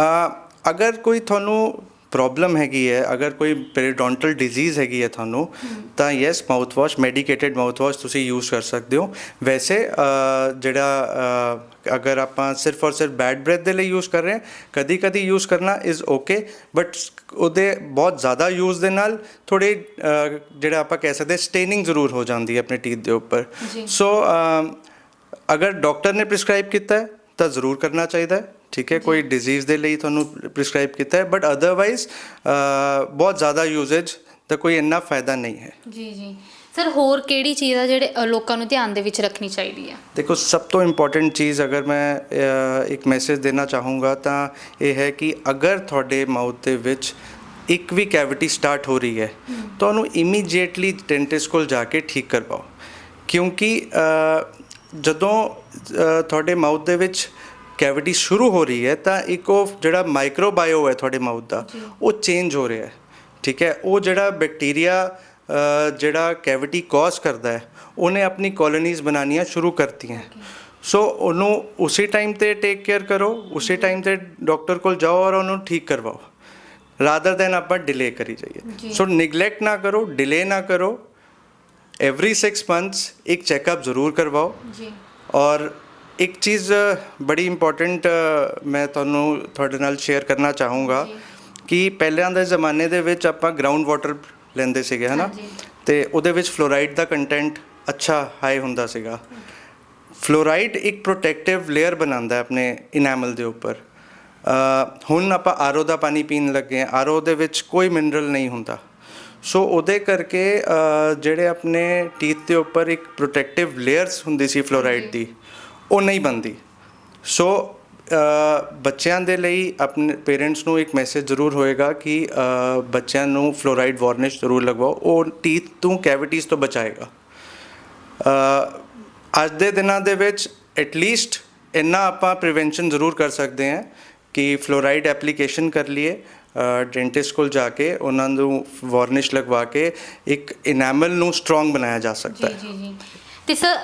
ਅ, ਅਗਰ ਕੋਈ ਤੁਹਾਨੂੰ ਪ੍ਰੋਬਲਮ ਹੈਗੀ ਹੈ ਅਗਰ ਕੋਈ ਪੈਰੀਡੋਂਟਲ ਡਿਜ਼ੀਜ਼ ਹੈਗੀ ਹੈ ਤੁਹਾਨੂੰ ਤਾਂ yes mouthwash medicated mouthwash ਤੁਸੀਂ ਯੂਜ਼ ਕਰ ਸਕਦੇ ਹੋ। ਵੈਸੇ ਜਿਹੜਾ ਅਗਰ ਆਪਾਂ ਸਿਰਫ ਔਰ ਸਿਰਫ ਬੈਡ ਬ੍ਰੈਥ ਦੇ ਲਈ ਯੂਜ਼ ਕਰ ਰਹੇ ਹਾਂ ਕਦੀ ਕਦੀ ਯੂਜ਼ ਕਰਨਾ ਇਜ਼ ਓਕੇ ਬਟ ਉਹਦੇ ਬਹੁਤ ਜ਼ਿਆਦਾ ਯੂਜ਼ ਦੇ ਨਾਲ ਥੋੜੇ ਜਿਹੜਾ ਆਪਾਂ ਕਹਿ ਸਕਦੇ ਸਟੇਨਿੰਗ ਜ਼ਰੂਰ ਹੋ ਜਾਂਦੀ ਹੈ ਆਪਣੇ ਟੀਥ ਦੇ ਉੱਪਰ। ਸੋ ਅਗਰ ਡਾਕਟਰ ਨੇ ਪ੍ਰਿਸਕ੍ਰਾਈਬ ਕੀਤਾ ਹੈ ਤਾਂ ਜ਼ਰੂਰ ਕਰਨਾ ਚਾਹੀਦਾ ਹੈ। ਠੀਕ ਹੈ ਕੋਈ ਡਿਜ਼ੀਜ਼ ਦੇ ਲਈ ਤੁਹਾਨੂੰ ਪ੍ਰਿਸਕ੍ਰਾਈਬ ਕੀਤਾ ਹੈ ਬਟ ਅਦਰਵਾਈਜ਼ ਬਹੁਤ ਜ਼ਿਆਦਾ ਯੂਜ਼ੇਜ ਦਾ ਕੋਈ ਇੰਨਾ ਫਾਇਦਾ ਨਹੀਂ ਹੈ। ਜੀ ਜੀ। ਸਰ ਹੋਰ ਕਿਹੜੀ ਚੀਜ਼ ਆ ਜਿਹੜੇ ਅ, ਲੋਕਾਂ ਨੂੰ ਧਿਆਨ ਦੇ ਵਿੱਚ ਰੱਖਣੀ ਚਾਹੀਦੀ ਹੈ ਦੇਖੋ ਸਭ ਤੋਂ ਇੰਪੋਰਟੈਂਟ ਚੀਜ਼ ਅਗਰ ਮੈਂ ਅ, ਇੱਕ ਮੈਸੇਜ ਦੇਣਾ ਚਾਹੂੰਗਾ ਤਾਂ ਇਹ ਹੈ ਕਿ ਅਗਰ ਤੁਹਾਡੇ ਮਾਊਥ ਦੇ ਵਿੱਚ ਇੱਕ ਵੀ ਕੈਵਿਟੀ ਸਟਾਰਟ ਹੋ ਰਹੀ ਹੈ ਤਾਂ ਉਹਨੂੰ ਇਮੀਡੀਏਟਲੀ ਡੈਂਟਿਸਟ ਕੋਲ ਜਾ ਕੇ ਠੀਕ ਕਰਵਾਓ। ਕਿਉਂਕਿ ਅ, ਜਦੋਂ ਅ, ਤੁਹਾਡੇ ਮਾਊਥ ਦੇ ਵਿੱਚ ਕੈਵਿਟੀ ਸ਼ੁਰੂ ਹੋ ਰਹੀ ਹੈ ਤਾਂ ਇੱਕ ਉਹ ਜਿਹੜਾ ਮਾਈਕਰੋਬਾਇਓ ਹੈ ਤੁਹਾਡੇ ਮਾਊਥ ਦਾ ਉਹ ਚੇਂਜ ਹੋ ਰਿਹਾ ਹੈ ਠੀਕ ਹੈ? ਉਹ ਜਿਹੜਾ ਬੈਕਟੀਰੀਆ ਜਿਹੜਾ ਕੈਵਿਟੀ ਕਾਜ਼ ਕਰਦਾ ਹੈ ਉਹਨੇ ਆਪਣੀ ਕਲੋਨੀਜ਼ ਬਣਾਉਣੀਆਂ ਸ਼ੁਰੂ ਕਰਤੀਆਂ। ਸੋ ਉਹਨੂੰ ਉਸੇ ਟਾਈਮ ਤੇ ਟੇਕ ਕੇਅਰ ਕਰੋ ਉਸੇ ਟਾਈਮ ਤੇ ਡਾਕਟਰ ਕੋਲ ਜਾਓ ਔਰ ਉਹਨੂੰ ਠੀਕ ਕਰਵਾਓ। ਰਾਦਰ ਦੈਨ ਆਪਾਂ ਡਿਲੇ ਕਰੀ। ਜਾਈਏ। ਸੋ ਨਿਗਲੈਕਟ ਨਾ ਕਰੋ ਡਿਲੇ ਨਾ ਕਰੋ। ਐਵਰੀ 6 ਮੰਥਸ ਇੱਕ ਚੈੱਕਅਪ ਜ਼ਰੂਰ ਕਰਵਾਓ। ਜੀ। ਔਰ ਇੱਕ ਚੀਜ਼ ਬੜੀ ਇੰਪੋਰਟੈਂਟ ਮੈਂ ਤੁਹਾਨੂੰ ਤੁਹਾਡੇ ਨਾਲ ਸ਼ੇਅਰ ਕਰਨਾ ਚਾਹੂੰਗਾ। ਕਿ ਪਹਿਲਿਆਂ ਦੇ ਜ਼ਮਾਨੇ ਦੇ ਵਿੱਚ ਆਪਾਂ ਗਰਾਊਂਡ ਵਾਟਰ ਲੈਂਦੇ ਸੀਗੇ ਹਨਾ। ਤੇ ਉਹਦੇ ਵਿੱਚ ਫਲੋਰਾਈਡ ਦਾ ਕੰਟੈਂਟ ਅੱਛਾ ਹਾਈ ਹੁੰਦਾ ਸੀਗਾ। ਫਲੋਰਾਈਡ ਇੱਕ ਪ੍ਰੋਟੈਕਟਿਵ ਲੇਅਰ ਬਣਾਉਂਦਾ ਹੈ ਆਪਣੇ ਇਨੈਮਲ ਦੇ ਉੱਪਰ। ਹੁਣ ਆਪਾਂ ਆਰਓ ਦਾ ਪਾਣੀ ਪੀਣ ਲੱਗੇ ਆ ਆਰਓ ਦੇ ਵਿੱਚ ਕੋਈ ਮਿਨਰਲ ਨਹੀਂ ਹੁੰਦਾ। ਸੋ ਉਹਦੇ ਕਰਕੇ ਜਿਹੜੇ ਆਪਣੇ ਟੀਥ ਦੇ ਉੱਪਰ ਇੱਕ ਪ੍ਰੋਟੈਕਟਿਵ ਲੇਅਰਸ ਹੁੰਦੀ ਸੀ ਫਲੋਰਾਈਡ ਦੀ। ਉਹ ਨਹੀਂ ਬਣਦੀ। ਸੋ ਬੱਚਿਆਂ ਦੇ ਲਈ ਆਪਣੇ ਪੇਰੈਂਟਸ ਨੂੰ ਇੱਕ ਮੈਸੇਜ ਜ਼ਰੂਰ ਹੋਏਗਾ ਕਿ ਬੱਚਿਆਂ ਨੂੰ ਫਲੋਰਾਈਡ ਵਾਰਨਿਸ਼ ਜ਼ਰੂਰ ਲਗਵਾਓ। ਉਹ ਟੀਥ ਤੋਂ ਕੈਵਿਟੀਜ਼ ਤੋਂ ਬਚਾਏਗਾ। ਅੱਜ ਦੇ ਦਿਨਾਂ ਦੇ ਵਿੱਚ ਐਟਲੀਸਟ ਇੰਨਾ ਆਪਾਂ ਪ੍ਰੀਵੈਂਸ਼ਨ ਜ਼ਰੂਰ ਕਰ ਸਕਦੇ ਹਾਂ ਕਿ ਫਲੋਰਾਈਡ ਐਪਲੀਕੇਸ਼ਨ ਕਰ ਲਈਏ। ਡੈਂਟਿਸਟ ਕੋਲ ਜਾ ਕੇ ਉਹਨਾਂ ਨੂੰ ਵਾਰਨਿਸ਼ ਲਗਵਾ ਕੇ ਇੱਕ ਇਨੈਮਲ ਨੂੰ ਸਟਰੋਂਗ ਬਣਾਇਆ ਜਾ ਸਕਦਾ ਜੀ ਜੀ ਜੀ। ਤੇ ਸਰ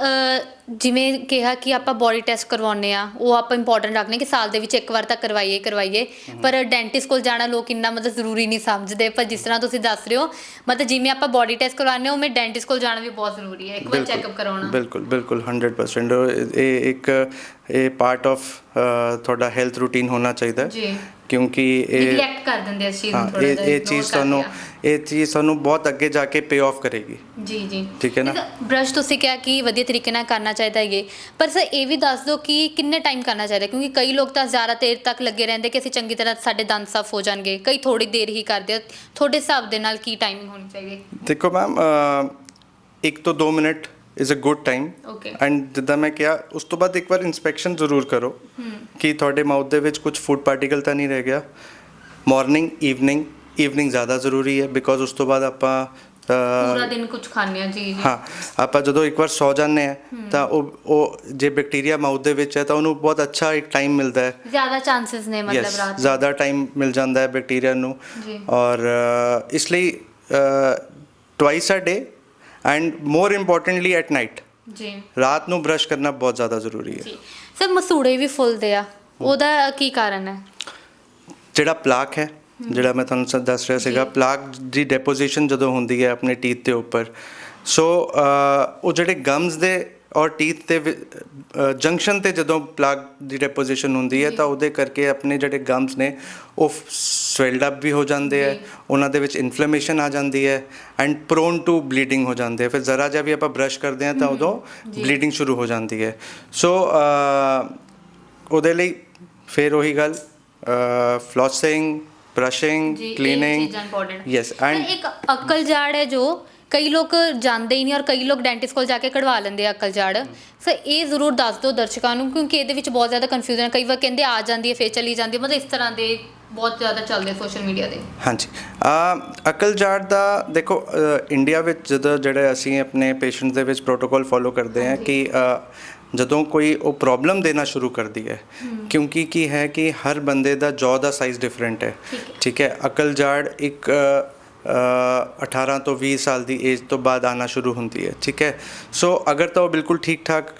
ਜਿਵੇਂ ਕਿਹਾ ਕਿ ਆਪਾਂ ਬੋਡੀ ਟੈਸਟ ਕਰਵਾਉਂਦੇ ਆ ਉਹ ਆਪਾਂ ਇੰਪੋਰਟੈਂਟ ਰੱਖਨੇ ਕਿ ਸਾਲ ਦੇ ਵਿੱਚ ਇੱਕ ਵਾਰ ਤਾਂ ਕਰਵਾਈਏ ਕਰਵਾਈਏ। ਪਰ ਡੈਂਟਿਸਟ ਕੋਲ ਜਾਣਾ ਲੋਕ ਇੰਨਾ ਮਤਲਬ ਜ਼ਰੂਰੀ ਨਹੀਂ ਸਮਝਦੇ। ਪਰ ਜਿਸ ਤਰ੍ਹਾਂ ਤੁਸੀਂ ਦੱਸ ਰਹੇ ਹੋ ਮਤਲਬ ਜਿਵੇਂ ਆਪਾਂ ਬੋਡੀ ਟੈਸਟ ਕਰਵਾਉਂਦੇ ਹਾਂ ਉਵੇਂ ਡੈਂਟਿਸਟ ਕੋਲ ਜਾਣਾ ਵੀ ਬਹੁਤ ਜ਼ਰੂਰੀ ਹੈ ਇੱਕ ਵਾਰ ਚੈੱਕਅਪ ਕਰਾਉਣਾ। ਬਿਲਕੁਲ ਬਿਲਕੁਲ 100% ਉਹ ਇਹ ਇੱਕ ਇਹ ਪਾਰਟ ਆਫ ਤੁਹਾਡਾ ਹੈਲਥ ਰੂਟੀਨ ਹੋਣਾ ਚਾਹੀਦਾ। ਜੀ। ਕਿਉਂਕਿ ਇਹ ਨਿਗਲੈਕਟ ਕਰ ਦਿੰਦੇ ਇਸ ਚੀਜ਼ ਨੂੰ ਹਾਂ ਥੋੜਾ ਜਿਹਾ ਇਹ ਚੀਜ਼ ਤੁਹਾਨੂੰ। ਇਹ ਚੀਜ਼ ਤੁਹਾਨੂੰ ਬਹੁਤ ਅੱਗੇ ਜਾ ਕੇ ਪੇ ਆਫ ਕਰੇਗੀ। ਜੀ ਜੀ। ਠੀਕ ਹੈ ਨਾ? ਬ੍ਰਸ਼ ਤੁਸੀਂ ਕਿਹਾ ਕਿ ਵਧੀਆ ਤਰੀਕੇ ਨਾਲ ਕਰਨਾ ਚਾਹੀਦਾ ਹੈ ਇਹ ਪਰ ਸਰ ਇਹ ਵੀ ਦੱਸ ਦਿਓ ਕਿ ਕਿੰਨੇ ਟਾਈਮ ਕਰਨਾ ਚਾਹੀਦਾ? ਕਿਉਂਕਿ ਕਈ ਲੋਕ ਤਾਂ ਜ਼ਿਆਦਾ ਦੇਰ ਤੱਕ ਲੱਗੇ ਰਹਿੰਦੇ ਕਿ ਅਸੀਂ ਚੰਗੀ ਤਰ੍ਹਾਂ ਸਾਡੇ ਦੰਦ ਸਾਫ਼ ਹੋ ਜਾਣਗੇ। ਕਈ ਥੋੜੀ ਦੇਰ ਹੀ ਕਰਦੇ ਆ। ਤੁਹਾਡੇ ਹਿਸਾਬ ਦੇ ਨਾਲ ਕੀ ਟਾਈਮਿੰਗ ਹੋਣੀ ਚਾਹੀਦੀ ਦੇਖੋ ਮੈਮ ਇੱਕ ਤੋਂ 2 minute is a good time and ਜਿੱਦਾਂ ਮੈਂ ਕਿਹਾ ਉਸ ਤੋਂ ਬਾਅਦ ਇੱਕ ਵਾਰ ਇਨਸਪੈਕਸ਼ਨ ਜ਼ਰੂਰ ਕਰੋ। ਕਿ ਤੁਹਾਡੇ ਮਾਊਥ ਦੇ ਵਿੱਚ ਕੁਝ ਫੂਡ ਪਾਰਟੀਕਲ ਤਾਂ ਨਹੀਂ ਰਹਿ ਗਿਆ। ਮਾਰਨਿੰਗ ਈਵਨਿੰਗ ਈਵਨਿੰਗ ਜ਼ਿਆਦਾ ਜ਼ਰੂਰੀ ਹੈ। ਬਿਕੋਜ਼ ਉਸ ਤੋਂ ਬਾਅਦ ਆਪਾਂ ਪੂਰਾ ਦਿਨ ਕੁਝ ਆ ਜੀ ਜੀ। ਹਾਂ ਆਪਾਂ ਜਦੋਂ ਇੱਕ ਵਾਰ ਸੌ ਜਾਂਦੇ ਆ ਤਾਂ ਉਹ ਉਹ ਜੇ ਬੈਕਟੀਰੀਆ ਮਾਊਥ ਦੇ ਵਿੱਚ ਹੈ ਤਾਂ ਉਹਨੂੰ ਬਹੁਤ ਅੱਛਾ ਇੱਕ ਟਾਈਮ ਮਿਲਦਾ ਹੈ। ਜ਼ਿਆਦਾ ਚਾਂਸਸ ਨੇ ਮਤਲਬ ਰਾਤ ਨੂੰ। ਜ਼ਿਆਦਾ ਟਾਈਮ ਮਿਲ ਜਾਂਦਾ ਹੈ ਬੈਕਟੀਰੀਆ ਨੂੰ। ਜੀ। ਔਰ ਅ, ਇਸ ਲਈ twice a day and more importantly at night ਜੀ। ਰਾਤ ਨੂੰ ਬ੍ਰਸ਼ ਕਰਨਾ ਬਹੁਤ ਜ਼ਿਆਦਾ ਜ਼ਰੂਰੀ ਹੈ। ਜੀ। ਸਰ ਮਸੂੜੇ ਵੀ ਫੁੱਲਦੇ ਆ। ਉਹਦਾ ਕੀ ਕਾਰਨ ਹੈ? ਜਿਹੜਾ ਪਲਾਕ ਹੈ ਜਿਹੜਾ ਮੈਂ ਤੁਹਾਨੂੰ ਦੱਸ ਰਿਹਾ ਸੀਗਾ। ਪਲਾਕ ਦੀ ਡੈਪੋਜੀਸ਼ਨ ਜਦੋਂ ਹੁੰਦੀ ਹੈ ਆਪਣੇ ਟੀਥ ਦੇ ਉੱਪਰ ਸੋ ਉਹ ਜਿਹੜੇ ਗਮਸ ਦੇ ਔਰ ਟੀਥ ਦੇ ਜੰਕਸ਼ਨ ਤੇ ਜਦੋਂ ਪਲਾਕ ਦੀ ਡੈਪੋਜੀਸ਼ਨ ਹੁੰਦੀ ਹੈ। ਤਾਂ ਉਹਦੇ ਕਰਕੇ ਆਪਣੇ ਜਿਹੜੇ ਗਮਸ ਨੇ ਉਹ ਸਵੈਲਡ ਅਪ ਵੀ ਹੋ ਜਾਂਦੇ ਹੈ ਜੀ। ਉਹਨਾਂ ਦੇ ਵਿੱਚ ਇਨਫਲੇਮੇਸ਼ਨ ਆ ਜਾਂਦੀ ਹੈ ਐਂਡ ਪ੍ਰੋਨ ਟੂ ਬਲੀਡਿੰਗ ਹੋ ਜਾਂਦੇ ਹੈ ਫਿਰ ਜ਼ਰਾ ਜਿਹਾ ਵੀ ਆਪਾਂ ਬ੍ਰਸ਼ ਕਰਦੇ ਹਾਂ ਤਾਂ ਉਦੋਂ। ਬਲੀਡਿੰਗ ਸ਼ੁਰੂ ਹੋ ਜਾਂਦੀ ਹੈ ਸੋ ਉਹਦੇ ਲਈ ਫਿਰ ਉਹੀ ਗੱਲ ਫਲੋਸਿੰਗ ਚੀਜ਼ਾਂ ਇੰਪੋਰਟੈਂਟ ਯੈਸ ਐਂਡ ਇੱਕ ਅਕਲ ਜਾੜ ਹੈ ਜੋ ਕਈ ਲੋਕ ਜਾਂਦੇ ਹੀ ਨਹੀਂ ਔਰ ਕਈ ਲੋਕ ਡੈਂਟਿਸਟ ਕੋਲ ਜਾ ਕੇ ਕਢਵਾ ਲੈਂਦੇ ਆ ਅਕਲ ਜਾੜ। ਸਰ ਇਹ ਜ਼ਰੂਰ ਦੱਸ ਦਿਓ ਦਰਸ਼ਕਾਂ ਨੂੰ ਕਿਉਂਕਿ ਇਹਦੇ ਵਿੱਚ ਬਹੁਤ ਜ਼ਿਆਦਾ ਕਨਫਿਊਜ਼ਨ ਹੈ। ਕਈ ਵਾਰ ਕਹਿੰਦੇ ਆ ਜਾਂਦੀ ਹੈ ਫੇਰ ਚਲੀ ਜਾਂਦੀ ਹੈ। ਮਤਲਬ ਇਸ ਤਰ੍ਹਾਂ ਦੇ ਬਹੁਤ ਜ਼ਿਆਦਾ ਚੱਲਦੇ ਸੋਸ਼ਲ ਮੀਡੀਆ ਦੇ। ਹਾਂਜੀ। ਅ, ਅਕਲ ਜਾੜ ਦਾ ਦੇਖੋ ਇੰਡੀਆ ਵਿੱਚ ਜਦੋਂ ਜਿਹੜੇ ਅਸੀਂ ਆਪਣੇ ਪੇਸ਼ੈਂਟ ਦੇ ਵਿੱਚ ਪ੍ਰੋਟੋਕਾਲ ਫੋਲੋ ਕਰਦੇ ਹਾਂ। ਕਿ ਜਦੋਂ ਕੋਈ ਉਹ ਪ੍ਰੋਬਲਮ ਦੇਣਾ ਸ਼ੁਰੂ ਕਰਦੀ ਹੈ ਕਿਉਂਕਿ ਕੀ ਹੈ ਕਿ ਹਰ ਬੰਦੇ ਦਾ ਜੌ ਦਾ ਸਾਈਜ਼ ਡਿਫਰੈਂਟ ਹੈ ਠੀਕ ਹੈ। ਅਕਲ ਜਾੜ ਇੱਕ ਅ, ਅ, 18 ਤੋਂ 20 ਸਾਲ ਦੀ ਏਜ ਤੋਂ ਬਾਅਦ ਆਣਾ ਸ਼ੁਰੂ ਹੁੰਦੀ ਹੈ ਠੀਕ ਹੈ ਸੋ ਅਗਰ ਤਾਂ ਉਹ ਬਿਲਕੁਲ ਠੀਕ ਠਾਕ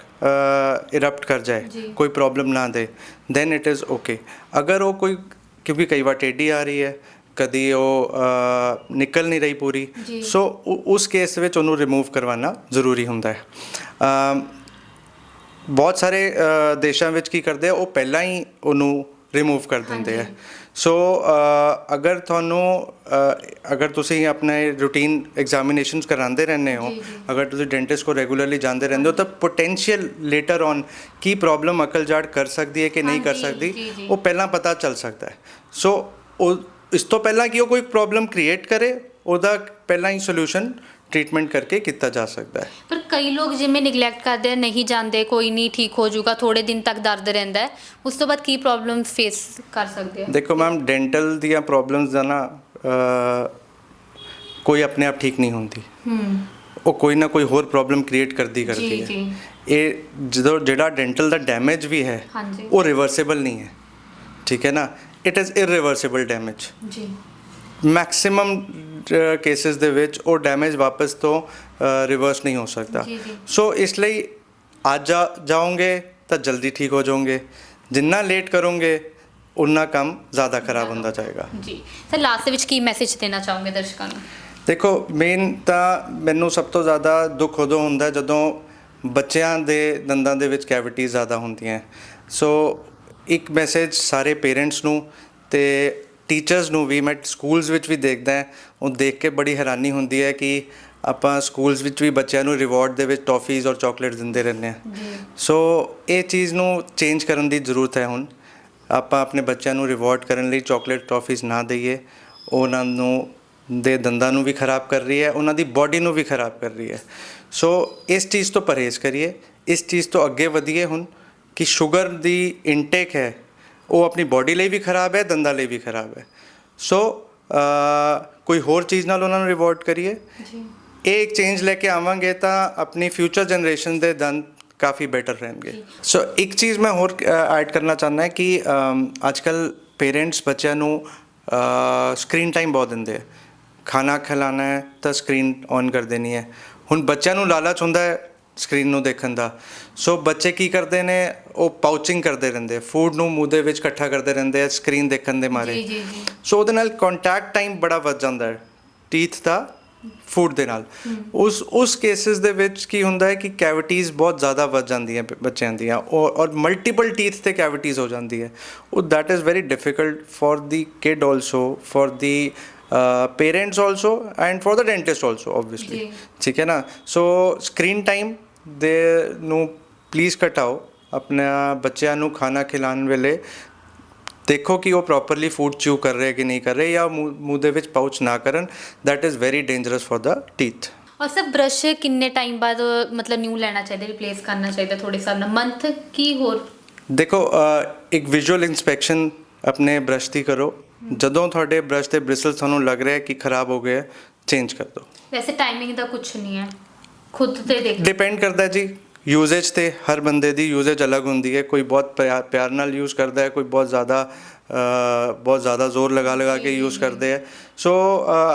ਇਰਪਟ ਕਰ ਜਾਏ। ਕੋਈ ਪ੍ਰੋਬਲਮ ਨਾ ਦੇ ਦੈਨ ਇਟ ਇਜ਼ ਓਕੇ ਅਗਰ ਉਹ ਕੋਈ ਕਿਉਂਕਿ ਕਈ ਵਾਰ ਟੇਢੀ ਆ ਰਹੀ ਹੈ ਕਦੀ ਉਹ ਨਿਕਲ ਨਹੀਂ ਰਹੀ ਪੂਰੀ। ਸੋ ਉਸ ਕੇਸ ਵਿੱਚ ਉਹਨੂੰ ਰਿਮੂਵ ਕਰਵਾਉਣਾ ਜ਼ਰੂਰੀ ਹੁੰਦਾ ਹੈ ਬਹੁਤ ਸਾਰੇ ਅ, ਦੇਸ਼ਾਂ ਵਿੱਚ ਕੀ ਕਰਦੇ ਆ ਉਹ ਪਹਿਲਾਂ ਹੀ ਉਹਨੂੰ ਰਿਮੂਵ ਕਰ ਦਿੰਦੇ ਆ। ਸੋ ਅ, ਅਗਰ ਤੁਹਾਨੂੰ ਅ, ਅਗਰ ਤੁਸੀਂ ਆਪਣੇ ਰੂਟੀਨ ਐਗਜ਼ਾਮੀਨੇਸ਼ਨਸ ਕਰਾਉਂਦੇ ਰਹਿੰਦੇ ਹੋ। ਅਗਰ ਤੁਸੀਂ ਡੈਂਟਿਸਟ ਕੋ ਰੈਗੂਲਰਲੀ ਜਾਂਦੇ ਰਹਿੰਦੇ ਹੋ ਤਾਂ ਪੋਟੈਂਸ਼ੀਅਲ ਲੇਟਰ ਔਨ ਕੀ ਪ੍ਰੋਬਲਮ ਅਕਲ ਜਾੜ ਕਰ ਸਕਦੀ ਹੈ ਕਿ ਨਹੀਂ ਕਰ ਹਾਂਜੀ, ਸਕਦੀ ਜੀ। ਉਹ ਪਹਿਲਾਂ ਪਤਾ ਚੱਲ ਸਕਦਾ ਹੈ ਸੋ ਉਹ ਇਸ ਤੋਂ ਪਹਿਲਾਂ ਕਿ ਉਹ ਕੋਈ ਪ੍ਰੋਬਲਮ ਕ੍ਰੀਏਟ ਕਰੇ ਉਹਦਾ ਪਹਿਲਾਂ ਹੀ ਸੋਲੂਸ਼ਨ ਟ੍ਰੀਟਮੈਂਟ ਕਰਕੇ ਕੀਤਾ ਜਾ ਸਕਦਾ ਹੈ ਪਰ ਕਈ ਲੋਕ ਜਿਵੇਂ ਨਿਗਲੈਕਟ ਕਰਦੇ ਆ ਨਹੀਂ ਜਾਂਦੇ ਕੋਈ ਨਹੀਂ ਠੀਕ ਹੋ ਜਾਊਗਾ ਥੋੜੇ ਦਿਨ ਤੱਕ ਦਰਦ ਰਹਿੰਦਾ ਹੈ ਉਸ ਤੋਂ ਬਾਅਦ ਕੀ ਪ੍ਰੋਬਲਮਸ ਫੇਸ ਕਰ ਸਕਦੇ ਆ ਦੇਖੋ ਮੈਮ ਡੈਂਟਲ ਦੀਆਂ ਪ੍ਰੋਬਲਮਸ ਦਾ ਨਾ ਅ, ਕੋਈ ਆਪਣੇ ਆਪ ਠੀਕ ਨਹੀਂ ਹੁੰਦੀ ਹੂੰ ਉਹ ਕੋਈ ਨਾ ਕੋਈ ਹੋਰ ਪ੍ਰੋਬਲਮ ਕ੍ਰੀਏਟ ਕਰਦੀ ਕਰਦੀ ਜੀ ਹੈ ਜੀ ਇਹ ਜਦੋਂ ਜਿਹੜਾ ਡੈਂਟਲ ਦਾ ਡੈਮੇਜ ਵੀ ਹੈ ਹਾਂਜੀ ਉਹ ਰਿਵਰਸੇਬਲ ਨਹੀਂ ਹੈ ਠੀਕ ਹੈ ਨਾ ਇਟ ਇਜ਼ ਇਰਰਿਵਰਸੇਬਲ ਡੈਮੇਜ ਜੀ ਮੈਕਸਿਮਮ ਕੇਸਿਸ ਦੇ ਵਿੱਚ ਉਹ ਡੈਮੇਜ ਵਾਪਸ ਤੋਂ ਰਿਵਰਸ ਨਹੀਂ ਹੋ ਸਕਦਾ। ਸੋ ਇਸ ਲਈ ਅੱਜ ਜਾਓਗੇ ਤਾਂ ਜਲਦੀ ਠੀਕ ਹੋ ਜਾਓਗੇ। ਜਿੰਨਾ ਲੇਟ ਕਰੋਗੇ ਉਨਾ ਕੰਮ ਜ਼ਿਆਦਾ ਖਰਾਬ ਹੁੰਦਾ ਜਾਏਗਾ। ਜੀ। ਸਰ ਲਾਸਟ ਵਿੱਚ ਕੀ ਮੈਸੇਜ ਦੇਣਾ ਚਾਹੋਗੇ ਦਰਸ਼ਕਾਂ ਨੂੰ? ਦੇਖੋ ਮੇਨ ਤਾਂ ਮੈਨੂੰ ਸਭ ਤੋਂ ਜ਼ਿਆਦਾ ਦੁੱਖ ਉਦੋਂ ਹੁੰਦਾ ਜਦੋਂ ਬੱਚਿਆਂ ਦੇ ਦੰਦਾਂ ਦੇ ਵਿੱਚ ਕੈਵਿਟੀ ਜ਼ਿਆਦਾ ਹੁੰਦੀਆਂ। ਸੋ ਇੱਕ ਮੈਸੇਜ ਸਾਰੇ ਪੇਰੈਂਟਸ ਨੂੰ ਤੇ ਟੀਚਰਸ ਨੂੰ ਵੀ ਮੈਂ ਸਕੂਲਸ ਵਿੱਚ ਵੀ ਦੇਖਦਾ ਹਾਂ, ਉਹ ਦੇਖ ਕੇ ਬੜੀ ਹੈਰਾਨੀ ਹੁੰਦੀ ਹੈ ਕਿ ਆਪਾਂ ਸਕੂਲਸ ਵਿੱਚ ਵੀ ਬੱਚਿਆਂ ਨੂੰ ਰਿਵਾਰਡ ਦੇ ਵਿੱਚ ਟੌਫੀਜ਼ ਔਰ ਚਾਕਲੇਟਸ ਦਿੰਦੇ ਰਹਿੰਦੇ ਜੀ। ਸੋ ਇਹ ਚੀਜ਼ ਨੂੰ ਚੇਂਜ ਕਰਨ ਦੀ ਜ਼ਰੂਰਤ ਹੈ ਹੁਣ। ਆਪਾਂ ਆਪਣੇ ਬੱਚਿਆਂ ਨੂੰ ਰਿਵਾਰਡ ਕਰਨ ਲਈ ਚਾਕਲੇਟ ਟੌਫੀਜ਼ ਨਾ ਦਈਏ। ਉਹ ਉਹਨਾਂ ਨੂੰ ਦੇ ਦੰਦਾਂ ਨੂੰ ਵੀ ਖਰਾਬ ਕਰ ਰਹੀ ਹੈ ਉਹਨਾਂ ਦੀ ਬਾਡੀ ਨੂੰ ਵੀ ਖਰਾਬ ਕਰ ਰਹੀ ਹੈ। ਸੋ ਇਸ ਚੀਜ਼ ਤੋਂ ਪਰਹੇਜ਼ ਕਰੀਏ। ਇਸ ਚੀਜ਼ ਤੋਂ ਅੱਗੇ ਵਧੀਏ ਹੁਣ ਕਿ ਸ਼ੂਗਰ ਦੀ ਇਨਟੇਕ ਹੈ ਉਹ ਆਪਣੀ ਬਾਡੀ ਲਈ ਵੀ ਖਰਾਬ ਹੈ ਦੰਦਾਂ ਲਈ ਵੀ ਖਰਾਬ ਹੈ। ਸੋ ਕੋਈ ਹੋਰ ਚੀਜ਼ ਨਾਲ ਉਹਨਾਂ ਨੂੰ ਰਿਵਾਰਡ ਕਰੀਏ? ਜੀ। ਇਹ ਇੱਕ ਚੇਂਜ ਲੈ ਕੇ ਆਵਾਂਗੇ ਤਾਂ ਆਪਣੀ ਫਿਊਚਰ ਜਨਰੇਸ਼ਨ ਦੇ ਦੰਦ ਕਾਫੀ ਬੈਟਰ ਰਹਿਣਗੇ। ਸੋ ਇੱਕ ਚੀਜ਼ ਮੈਂ ਹੋਰ ਐਡ ਕਰਨਾ ਚਾਹੁੰਦਾ ਕਿ ਅੱਜ ਕੱਲ ਪੇਰੈਂਟਸ ਬੱਚਿਆਂ ਨੂੰ ਸਕਰੀਨ ਟਾਈਮ ਬਹੁਤ ਦਿੰਦੇ ਆ। ਖਾਣਾ ਖਿਲਾਣਾ ਹੈ ਤਾਂ ਸਕਰੀਨ ਔਨ ਕਰ ਦੇਣੀ ਹੈ। ਹੁਣ ਬੱਚਿਆਂ ਨੂੰ ਲਾਲਚ ਹੁੰਦਾ ਹੈ ਸਕਰੀਨ ਨੂੰ ਦੇਖਣ ਦਾ। ਸੋ ਬੱਚੇ ਕੀ ਕਰਦੇ ਨੇ? ਉਹ ਪਾਊਚਿੰਗ ਕਰਦੇ ਰਹਿੰਦੇ। ਫੂਡ ਨੂੰ ਮੂੰਹ ਦੇ ਵਿੱਚ ਇਕੱਠਾ ਕਰਦੇ ਰਹਿੰਦੇ ਆ ਸਕਰੀਨ ਦੇਖਣ ਦੇ ਮਾਰੇ। ਜੀ ਜੀ ਜੀ। ਸੋ ਉਹਦੇ ਨਾਲ ਕੰਟੈਕਟ ਟਾਈਮ ਬੜਾ ਵੱਧ ਜਾਂਦਾ ਹੈ। ਟੀਥ ਦਾ ਫੂਡ ਦੇ ਨਾਲ। ਉਸ ਉਸ ਕੇਸਿਸ ਦੇ ਵਿੱਚ ਕੀ ਹੁੰਦਾ ਹੈ ਕਿ ਕੈਵਿਟੀਜ਼ ਬਹੁਤ ਜ਼ਿਆਦਾ ਵੱਧ ਜਾਂਦੀਆਂ ਬੱਚਿਆਂ ਦੀਆਂ। ਔਰ ਔਰ ਮਲਟੀਪਲ ਟੀਥ ਤੇ ਕੈਵਿਟੀਜ਼ ਹੋ ਜਾਂਦੀ ਹੈ। ਉਹ that is very difficult for the kid also for the parents also and for the dentist also obviously ਜੀ। ਠੀਕ ਹੈ ਨਾ ਸੋ ਸਕਰੀਨ ਟਾਈਮ ਦੇ ਨੂੰ ਪਲੀਜ਼ ਘਟਾਓ ਆਪਣੇ ਬੱਚਿਆਂ ਨੂੰ ਖਾਣਾ ਖਿਲਾਉਣ ਵੇਲੇ ਦੇਖੋ ਕਿ ਉਹ ਪ੍ਰੋਪਰਲੀ ਫੂਡ ਚੂ ਕਰ ਰਹੇ ਕਿ ਨਹੀਂ ਕਰ ਰਹੇ ਜਾਂ ਮੂੰਹ ਦੇ ਵਿੱਚ ਪਾਊਚ ਨਾ ਕਰਨ that is very dangerous for the teeth. ਔਰ ਸਰ ਬ੍ਰਸ਼ ਕਿੰਨੇ ਟਾਈਮ ਬਾਅਦ ਮਤਲਬ ਨਿਊ ਲੈਣਾ ਚਾਹੀਦਾ ਰਿਪਲੇਸ ਕਰਨਾ ਚਾਹੀਦਾ ਥੋੜੇ ਹਿਸਾਬ ਨਾਲ ਮੰਥ ਕੀ ਹੋਰ ਦੇਖੋ ਇੱਕ ਵਿਜ਼ੂਅਲ ਇਨਸਪੈਕਸ਼ਨ ਆਪਣੇ ਬ੍ਰਸ਼ ਦੀ ਕਰੋ ਜਦੋਂ ਤੁਹਾਡੇ ਬ੍ਰਸ਼ ਦੇ ਬ੍ਰਿਸਲ ਤੁਹਾਨੂੰ ਲੱਗ ਰਿਹਾ ਕਿ ਖਰਾਬ ਹੋ ਗਏ ਚੇਂਜ ਕਰ ਦਿਓ। ਵੈਸੇ ਟਾਈਮਿੰਗ ਦਾ ਕੁਝ ਨਹੀਂ ਹੈ। ਖੁਦ ਤੇ ਦੇਖ ਡਿਪੈਂਡ ਕਰਦਾ ਹੈ ਜੀ। ਯੂਜ਼ੇਜ ਤੇ ਹਰ ਬੰਦੇ ਦੀ ਯੂਜ਼ੇਜ ਅਲੱਗ ਹੁੰਦੀ ਹੈ। ਕੋਈ ਬਹੁਤ ਪਿਆਰ ਪਿਆਰ ਨਾਲ ਯੂਜ਼ ਕਰਦਾ ਹੈ ਕੋਈ ਬਹੁਤ ਜ਼ਿਆਦਾ ਅ, ਬਹੁਤ ਜ਼ਿਆਦਾ ਜ਼ੋਰ ਲਗਾ ਲਗਾ ਕੇ ਯੂਜ਼ ਕਰਦੇ ਹੈ। ਸੋ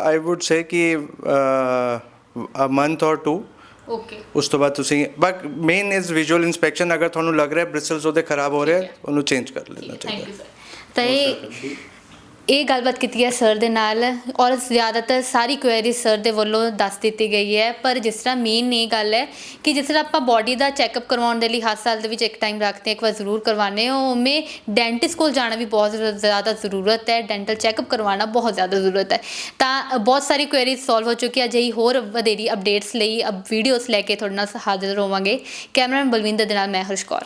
ਆਈ ਊਡ ਸੇ ਕਿ a month or two okay ਉਸ ਤੋਂ ਬਾਅਦ ਤੁਸੀਂ but main is visual inspection ਅਗਰ ਤੁਹਾਨੂੰ ਲੱਗ ਰਿਹਾ ਬ੍ਰਿਸਲਸ ਉਹਦੇ ਖਰਾਬ ਹੋ ਰਹੇ ਉਹਨੂੰ ਚੇਂਜ ਕਰ ਲੈਣਾ ਥੈਂਕ ਚਾਹੀਦਾ ਯੂ ਸਰ ਤਾਂ ਇਹ ਇਹ ਗੱਲਬਾਤ ਕੀਤੀ ਹੈ ਸਰ ਦੇ ਨਾਲ ਔਰ ਜ਼ਿਆਦਾਤਰ ਸਾਰੀ ਕੁਐਰੀ ਸਰ ਦੇ ਵੱਲੋਂ ਦੱਸ ਦਿੱਤੀ ਗਈ ਹੈ। ਪਰ ਜਿਸ ਤਰ੍ਹਾਂ ਮੇਨ ਇਹ ਗੱਲ ਹੈ ਕਿ ਜਿਸ ਤਰ੍ਹਾਂ ਆਪਾਂ ਬਾਡੀ ਦਾ ਚੈੱਕਅਪ ਕਰਵਾਉਣ ਦੇ ਲਈ ਹਰ ਸਾਲ ਦੇ ਵਿੱਚ ਇੱਕ ਟਾਈਮ ਰੱਖਦੇ ਹਾਂ, ਇੱਕ ਵਾਰ ਜ਼ਰੂਰ ਕਰਵਾਉਂਦੇ ਹਾਂ ਉਵੇਂ ਡੈਂਟਿਸਟ ਕੋਲ ਜਾਣਾ ਵੀ ਬਹੁਤ ਜ਼ਿਆਦਾ ਜ਼ਰੂਰਤ ਹੈ। ਡੈਂਟਲ ਚੈੱਕਅਪ ਕਰਵਾਉਣਾ ਬਹੁਤ ਜ਼ਿਆਦਾ ਜ਼ਰੂਰਤ ਹੈ। ਤਾਂ ਬਹੁਤ ਸਾਰੀ ਕੁਐਰੀਜ਼ ਸੋਲਵ ਹੋ ਚੁੱਕੀ ਹੈ। ਅਜਿਹੀ ਹੋਰ ਵਧੇਰੀ ਅਪਡੇਟਸ ਲਈ ਅਬ ਵੀਡੀਓਜ਼ ਲੈ ਕੇ ਤੁਹਾਡੇ ਨਾਲ ਹਾਜ਼ਰ ਹੋਵਾਂਗੇ ਕੈਮਰਾਮੈਨ ਬਲਵਿੰਦਰ ਦੇ ਨਾਲ ਮੈਂ ਹਰਸ਼ ਕੌਰ।